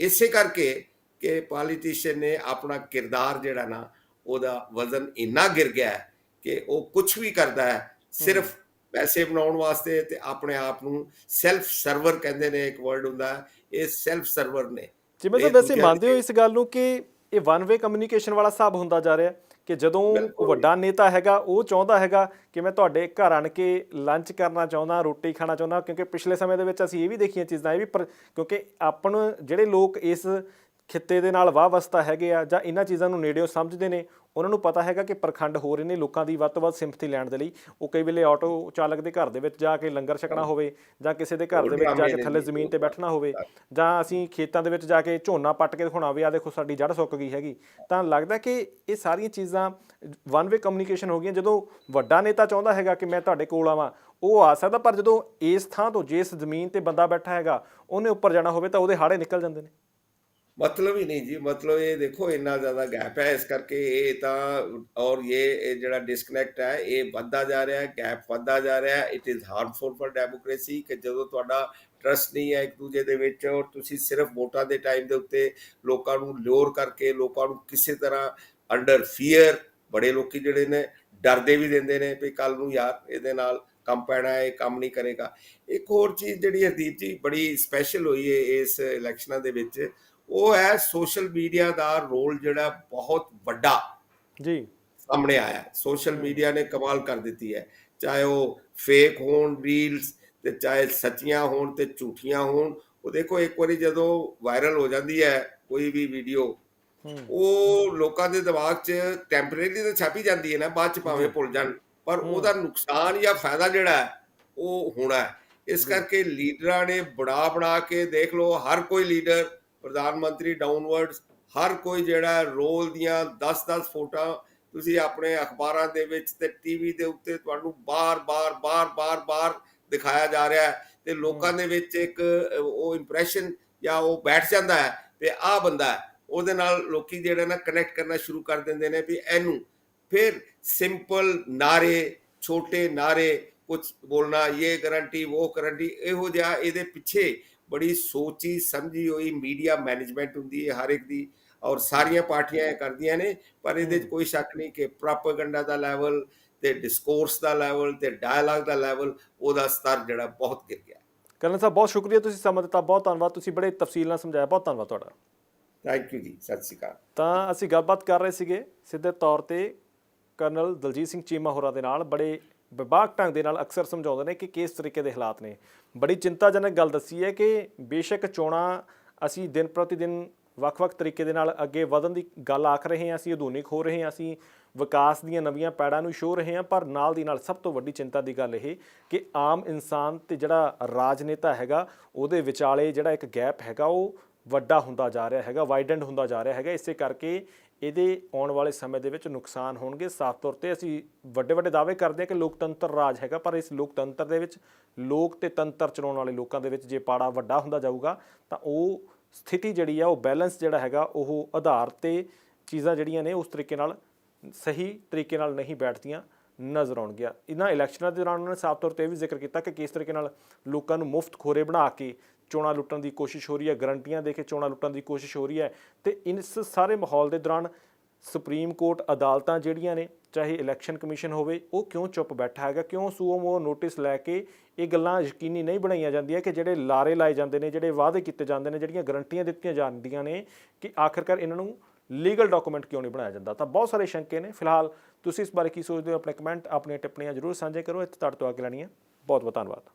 ਇਸੇ ਕਰਕੇ ਕਿ ਪੋਲੀਟੀਸ਼ੀਅਨ ਨੇ ਆਪਣਾ ਕਿਰਦਾਰ ਜਿਹੜਾ ਨਾ ਉਹਦਾ ਵਜ਼ਨ ਇੰਨਾ ਗਿਰ ਗਿਆ ਹੈ ਕਿ ਉਹ ਕੁਝ ਵੀ ਕਰਦਾ ਹੈ ਸਿਰਫ ਪੈਸੇ ਬਣਾਉਣ ਵਾਸਤੇ ਤੇ ਆਪਣੇ ਆਪ ਨੂੰ ਸੈਲਫ ਸਰਵਰ ਕਹਿੰਦੇ ਨੇ ਇੱਕ ਵਰਡ ਹੁੰਦਾ ਹੈ, ਇਹ ਸੈਲਫ ਸਰਵਰ ਨੇ ਜਿਵੇਂ ਤਾਂ ਵੈਸੇ ਮੰਨਦੇ ਹੋ ਇਸ ਗੱਲ ਨੂੰ ਕਿ ਇਹ ਵਨ ਵੇ ਕਮਿਊਨੀਕੇਸ਼ਨ ਵਾਲਾ ਹਿਸਾਬ ਹੁੰਦਾ ਜਾ ਰਿਹਾ ਕਿ ਜਦੋਂ। ਵੱਡਾ ਨੇਤਾ ਹੈਗਾ ਉਹ ਚਾਹੁੰਦਾ ਹੈਗਾ ਕਿ ਮੈਂ ਤੁਹਾਡੇ ਘਰ ਆਣ ਕੇ ਲੰਚ ਕਰਨਾ ਚਾਹੁੰਦਾ ਰੋਟੀ ਖਾਣਾ ਚਾਹੁੰਦਾ ਕਿਉਂਕਿ ਪਿਛਲੇ ਸਮੇਂ ਦੇ ਵਿੱਚ ਅਸੀਂ ਇਹ ਵੀ ਦੇਖੀਆਂ ਚੀਜ਼ਾਂ ਇਹ ਵੀ ਕਿਉਂਕਿ ਆਪਾਂ ਨੂੰ ਜਿਹੜੇ ਲੋਕ ਇਸ ਖਿੱਤੇ ਦੇ ਨਾਲ ਵਾਹਵਸਤਾ ਹੈਗੇ ਆ ਜਾਂ ਇਹਨਾਂ ਚੀਜ਼ਾਂ ਨੂੰ ਨੇੜਿਓਂ ਸਮਝਦੇ ਨੇ ਉਹਨਾਂ ਨੂੰ ਪਤਾ ਹੈਗਾ ਕਿ ਪਰਖੰਡ ਹੋ ਰਹੇ ਨੇ ਲੋਕਾਂ ਦੀ ਵੱਧ ਤੋਂ ਵੱਧ ਸਿੰਪਥੀ ਲੈਣ ਦੇ ਲਈ। ਉਹ ਕਈ ਵੇਲੇ ਆਟੋ ਚਾਲਕ ਦੇ ਘਰ ਦੇ ਵਿੱਚ ਜਾ ਕੇ ਲੰਗਰ ਛਕਣਾ ਹੋਵੇ ਜਾਂ ਕਿਸੇ ਦੇ ਘਰ ਦੇ ਵਿੱਚ ਜਾ ਕੇ ਥੱਲੇ ਜ਼ਮੀਨ ਤੇ ਬੈਠਣਾ ਹੋਵੇ ਜਾਂ ਅਸੀਂ ਖੇਤਾਂ ਦੇ ਵਿੱਚ ਜਾ ਕੇ ਝੋਨਾ ਪੱਟ ਕੇ ਦਿਖਾਉਣਾ ਵੀ ਆ ਦੇਖੋ ਸਾਡੀ ਜੜ ਸੁੱਕ ਗਈ ਹੈਗੀ। ਤਾਂ ਲੱਗਦਾ ਕਿ ਇਹ ਸਾਰੀਆਂ ਚੀਜ਼ਾਂ ਵਨ ਵੇ ਕਮਿਊਨੀਕੇਸ਼ਨ ਹੋ ਗਈਆਂ। ਜਦੋਂ ਵੱਡਾ ਨੇਤਾ ਚਾਹੁੰਦਾ ਹੈਗਾ ਕਿ ਮੈਂ ਤੁਹਾਡੇ ਕੋਲ ਆਵਾਂ ਉਹ ਆ ਸਕਦਾ ਪਰ ਜਦੋਂ ਇਸ ਥਾਂ ਤੋਂ ਜਿਸ ਜ਼ਮੀਨ ਤੇ ਬੰਦਾ ਬੈਠਾ ਹੈਗਾ ਉਹਨੇ ਉੱਪਰ ਜਾਣਾ ਹੋਵੇ ਤਾਂ ਉਹਦੇ ਹਾੜੇ ਨਿਕਲ ਜਾਂਦੇ ਨੇ। ਮਤਲਬ ਹੀ ਨਹੀਂ ਜੀ, ਮਤਲਬ ਇਹ ਦੇਖੋ ਇੰਨਾ ਜ਼ਿਆਦਾ ਗੈਪ ਹੈ, ਇਸ ਕਰਕੇ ਇਹ ਤਾਂ ਔਰ ਇਹ ਇਹ ਜਿਹੜਾ ਡਿਸਕਨੈਕਟ ਹੈ, ਇਹ ਵੱਧਦਾ ਜਾ ਰਿਹਾ ਹੈ ਗੈਪ ਵੱਧਦਾ ਜਾ ਰਿਹਾ ਹੈ। It is harmful for democracy ਕਿ ਜਦੋਂ ਤੁਹਾਡਾ ਟਰਸਟ ਨਹੀਂ ਹੈ ਇੱਕ ਦੂਜੇ ਦੇ ਵਿੱਚ ਔਰ ਤੁਸੀਂ ਸਿਰਫ ਵੋਟਾਂ ਦੇ ਟਾਈਮ ਦੇ ਉੱਤੇ ਲੋਕਾਂ ਨੂੰ ਲਿਓਰ ਕਰਕੇ, ਲੋਕਾਂ ਨੂੰ ਕਿਸੇ ਤਰ੍ਹਾਂ ਅੰਡਰ ਫੀਅਰ ਬੜੇ ਲੋਕੀ ਜਿਹੜੇ ਨੇ ਡਰਦੇ ਵੀ ਦਿੰਦੇ ਨੇ ਵੀ ਕੱਲ ਨੂੰ ਯਾਰ ਇਹਦੇ ਨਾਲ ਕੰਮ ਪੈਣਾ ਹੈ, ਇਹ ਕੰਮ ਨਹੀਂ ਕਰੇਗਾ। ਇੱਕ ਹੋਰ ਚੀਜ਼ ਜਿਹੜੀ ਹਰਦੀਪ ਜੀ ਬੜੀ ਸਪੈਸ਼ਲ ਹੋਈ ਹੈ ਇਸ ਇਲੈਕਸ਼ਨਾਂ ਦੇ ਵਿੱਚ ਉਹ ਹੈ ਸੋਸ਼ਲ ਮੀਡੀਆ ਦਾ ਰੋਲ ਜਿਹੜਾ ਬਹੁਤ ਵੱਡਾ ਜੀ। ਸਾਹਮਣੇ ਆਇਆ ਸੋਸ਼ਲ ਮੀਡੀਆ ਨੇ ਕਮਾਲ ਕਰ ਦਿੱਤੀ ਹੈ। ਚਾਹੇ ਉਹ ਫੇਕ ਹੋਣ ਰੀਲਸ ਤੇ ਚਾਹੇ ਸੱਚੀਆਂ ਹੋਣ ਤੇ ਝੂਠੀਆਂ ਹੋਣ ਉਹ ਦੇਖੋ ਇੱਕ ਵਾਰੀ ਜਦੋਂ ਵਾਇਰਲ ਹੋ ਜਾਂਦੀ ਹੈ ਕੋਈ ਵੀ ਵੀਡੀਓ ਉਹ ਲੋਕਾਂ ਦੇ ਦਿਮਾਗ 'ਚ ਟੈਂਪਰੇਰੀ ਤਾਂ ਛਾਪੀ ਜਾਂਦੀ ਹੈ ਨਾ ਬਾਅਦ 'ਚ ਭਾਵੇਂ ਭੁੱਲ ਜਾਣ ਪਰ। ਉਹਦਾ ਨੁਕਸਾਨ ਜਾਂ ਫਾਇਦਾ ਜਿਹੜਾ ਹੈ ਉਹ ਹੋਣਾ ਹੈ। ਇਸ। ਕਰਕੇ ਲੀਡਰਾਂ ਨੇ ਬੜਾ ਬਣਾ ਕੇ ਦੇਖ ਲਓ ਹਰ ਕੋਈ ਲੀਡਰ ਪ੍ਰਧਾਨ ਮੰਤਰੀ ਡਾਊਨਵਰਡਸ ਹਰ ਕੋਈ ਜਿਹੜਾ ਰੋਲ ਦੀਆਂ 10-10 ਫੋਟੋਆਂ ਤੁਸੀਂ ਆਪਣੇ ਅਖਬਾਰਾਂ ਦੇ ਵਿੱਚ ਤੇ ਟੀਵੀ ਦੇ ਉੱਤੇ ਤੁਹਾਨੂੰ ਬਾਰ-ਬਾਰ ਬਾਰ-ਬਾਰ ਬਾਰ ਦਿਖਾਇਆ ਜਾ ਰਿਹਾ ਹੈ ਤੇ ਲੋਕਾਂ ਦੇ ਵਿੱਚ ਇੱਕ ਉਹ ਇੰਪ੍ਰੈਸ਼ਨ ਜਾਂ ਉਹ ਬੈਠ ਜਾਂਦਾ ਹੈ ਤੇ ਆਹ ਬੰਦਾ ਹੈ ਉਹਦੇ ਨਾਲ ਲੋਕੀ ਜਿਹੜੇ ਨਾ ਕਨੈਕਟ ਕਰਨਾ ਸ਼ੁਰੂ ਕਰ ਦਿੰਦੇ ਨੇ ਵੀ ਇਹਨੂੰ ਫਿਰ ਸਿੰਪਲ ਨਾਰੇ ਛੋਟੇ ਨਾਰੇ ਕੁਝ ਬੋਲਣਾ ਇਹ ਗਾਰੰਟੀ ਉਹ ਗਾਰੰਟੀ ਇਹੋ ਜਿਹਾ ਇਹਦੇ ਪਿੱਛੇ ਬੜੀ ਸੋਚੀ ਸਮਝੀ ਹੋਈ ਮੀਡੀਆ ਮੈਨੇਜਮੈਂਟ ਹੁੰਦੀ ਹੈ ਹਰ ਇੱਕ ਦੀ ਔਰ ਸਾਰੀਆਂ ਪਾਰਟੀਆਂ ਇਹ ਕਰਦੀਆਂ ਨੇ ਪਰ ਇਹਦੇ 'ਚ ਕੋਈ ਸ਼ੱਕ ਨਹੀਂ ਕਿ ਪ੍ਰੋਪਗੈਂਡਾ ਦਾ ਲੈਵਲ ਤੇ ਡਿਸਕੋਰਸ ਦਾ ਲੈਵਲ ਤੇ ਡਾਇਲੌਗ ਦਾ ਲੈਵਲ ਉਹਦਾ ਸਤਰ ਜਿਹੜਾ ਬਹੁਤ ਗਿਰ ਗਿਆ। ਕਰਨਲ ਸਾਹਿਬ ਬਹੁਤ ਸ਼ੁਕਰੀਆ ਤੁਸੀਂ ਸਮਾਂ ਦਿੱਤਾ ਬਹੁਤ ਧੰਨਵਾਦ ਤੁਸੀਂ ਬੜੇ ਤਫਸੀਲ ਨਾਲ ਸਮਝਾਇਆ ਬਹੁਤ ਧੰਨਵਾਦ ਤੁਹਾਡਾ। ਥੈਂਕ ਯੂ ਜੀ ਸਤਿ ਸ਼੍ਰੀ ਅਕਾਲ। ਤਾਂ ਅਸੀਂ ਗੱਲਬਾਤ ਕਰ ਰਹੇ ਸੀਗੇ ਸਿੱਧੇ ਤੌਰ ਤੇ ਕਰਨਲ ਦਲਜੀਤ ਸਿੰਘ ਚੀਮਾ ਹੋਰਾਂ ਦੇ ਨਾਲ ਬੜੇ ਵਿਭਾਗ ਢੰਗ ਦੇ ਨਾਲ ਅਕਸਰ ਸਮਝਾਉਂਦੇ ਨੇ ਕਿ ਕਿਸ ਤਰੀਕੇ ਦੇ ਹਾਲਾਤ ਨੇ। ਬੜੀ ਚਿੰਤਾਜਨਕ ਗੱਲ ਦੱਸੀ ਹੈ ਕਿ ਬੇਸ਼ੱਕ ਚੋਣਾਂ ਅਸੀਂ ਦਿਨ ਪ੍ਰਤੀ ਦਿਨ ਵੱਖ-ਵੱਖ ਤਰੀਕੇ ਦੇ ਨਾਲ ਅੱਗੇ ਵਧਣ ਦੀ ਗੱਲ ਆਖ ਰਹੇ ਹਾਂ, ਅਸੀਂ ਆਧੁਨਿਕ ਹੋ ਰਹੇ ਹਾਂ, ਅਸੀਂ ਵਿਕਾਸ ਦੀਆਂ ਨਵੀਆਂ ਪੈੜਾਂ ਨੂੰ ਛੋ ਰਹੇ ਹਾਂ, ਪਰ ਨਾਲ ਦੀ ਨਾਲ ਸਭ ਤੋਂ ਵੱਡੀ ਚਿੰਤਾ ਦੀ ਗੱਲ ਇਹ ਕਿ ਆਮ ਇਨਸਾਨ ਤੇ ਜਿਹੜਾ ਰਾਜਨੇਤਾ ਹੈਗਾ, ਉਹਦੇ ਵਿਚਾਲੇ ਜਿਹੜਾ ਇੱਕ ਗੈਪ ਹੈਗਾ, ਉਹ ਵੱਡਾ ਹੁੰਦਾ ਜਾ ਰਿਹਾ ਹੈਗਾ ਵਾਈਡੈਂਡ ਹੁੰਦਾ ਜਾ ਰਿਹਾ ਹੈਗਾ, ਇਸੇ ਕਰਕੇ ਇਹਦੇ ਆਉਣ ਵਾਲੇ ਸਮੇਂ ਦੇ ਵਿੱਚ ਨੁਕਸਾਨ ਹੋਣਗੇ। ਸਾਫ਼ ਤੌਰ ਤੇ ਅਸੀਂ ਵੱਡੇ ਵੱਡੇ ਦਾਅਵੇ ਕਰਦੇ ਹਾਂ ਕਿ ਲੋਕਤੰਤਰ ਰਾਜ ਹੈਗਾ, ਪਰ ਇਸ ਲੋਕਤੰਤਰ ਦੇ ਵਿੱਚ ਲੋਕ ਤੇ ਤੰਤਰ ਚਲਾਉਣ ਵਾਲੇ ਲੋਕਾਂ ਦੇ ਵਿੱਚ ਜੇ ਪਾੜਾ ਵੱਡਾ ਹੁੰਦਾ ਜਾਊਗਾ, ਤਾਂ ਉਹ ਸਥਿਤੀ ਜਿਹੜੀ ਆ, ਉਹ ਬੈਲੈਂਸ ਜਿਹੜਾ ਹੈਗਾ, ਉਹ ਆਧਾਰ ਤੇ ਚੀਜ਼ਾਂ ਜਿਹੜੀਆਂ ਨੇ, ਉਸ ਤਰੀਕੇ ਨਾਲ ਸਹੀ ਤਰੀਕੇ ਨਾਲ ਨਹੀਂ ਬੈਠਦੀਆਂ ਨਜ਼ਰ ਆਉਣਗੀਆਂ। ਇਹਨਾਂ ਇਲੈਕਸ਼ਨਾਂ ਦੇ ਦੌਰਾਨ ਉਹਨਾਂ ਨੇ ਸਾਫ਼ ਤੌਰ ਤੇ ਇਹ ਵੀ ਜ਼ਿਕਰ ਕੀਤਾ ਕਿ ਕਿਸ ਤਰੀਕੇ ਨਾਲ ਲੋਕਾਂ ਨੂੰ ਮੁਫਤ ਖੋਰੇ ਬਣਾ ਕੇ ਚੋਣਾਂ ਲੁੱਟਣ ਦੀ ਕੋਸ਼ਿਸ਼ ਹੋ ਰਹੀ ਹੈ, ਗਰੰਟੀਆਂ ਦੇ ਕੇ ਚੋਣਾਂ ਲੁੱਟਣ ਦੀ ਕੋਸ਼ਿਸ਼ ਹੋ ਰਹੀ ਹੈ ਤੇ ਇਸ ਸਾਰੇ ਮਾਹੌਲ ਦੇ ਦੌਰਾਨ ਸੁਪਰੀਮ ਕੋਰਟ ਅਦਾਲਤਾਂ ਜਿਹੜੀਆਂ ਨੇ, ਚਾਹੇ ਇਲੈਕਸ਼ਨ ਕਮਿਸ਼ਨ ਹੋਵੇ, ਉਹ ਕਿਉਂ ਚੁੱਪ ਬੈਠਾ ਹੈਗਾ? ਕਿਉਂ ਸੂਮੋ ਨੋਟਿਸ ਲੈ ਕੇ ਇਹ ਗੱਲਾਂ ਯਕੀਨੀ ਨਹੀਂ ਬਣਾਈਆਂ ਜਾਂਦੀਆਂ ਕਿ ਜਿਹੜੇ ਲਾਰੇ ਲਾਏ ਜਾਂਦੇ ਨੇ, ਜਿਹੜੇ ਵਾਅਦੇ ਕੀਤੇ ਜਾਂਦੇ ਨੇ, ਜਿਹੜੀਆਂ ਗਰੰਟੀਆਂ ਦਿੱਤੀਆਂ ਜਾਂਦੀਆਂ ਨੇ ਕਿ ਆਖਰਕਾਰ ਇਹਨਾਂ ਨੂੰ ਲੀਗਲ ਡਾਕੂਮੈਂਟ ਕਿਉਂ ਨਹੀਂ ਬਣਾਇਆ ਜਾਂਦਾ? ਤਾਂ ਬਹੁਤ ਸਾਰੇ ਸ਼ੰਕੇ ਨੇ। ਫਿਲਹਾਲ ਤੁਸੀਂ ਇਸ ਬਾਰੇ ਕੀ ਸੋਚਦੇ ਹੋ? ਆਪਣੇ ਕਮੈਂਟ ਆਪਣੀਆਂ ਟਿੱਪਣੀਆਂ ਜ਼ਰੂਰ ਸਾਂਝੇ ਕਰੋ। ਇੱਥੇ ਤੁਹਾਡੇ ਤੋਂ ਅੱਗੇ ਲੈਣੀਆਂ ਬਹੁਤ ਬਹੁਤ ਧੰਨਵਾਦ।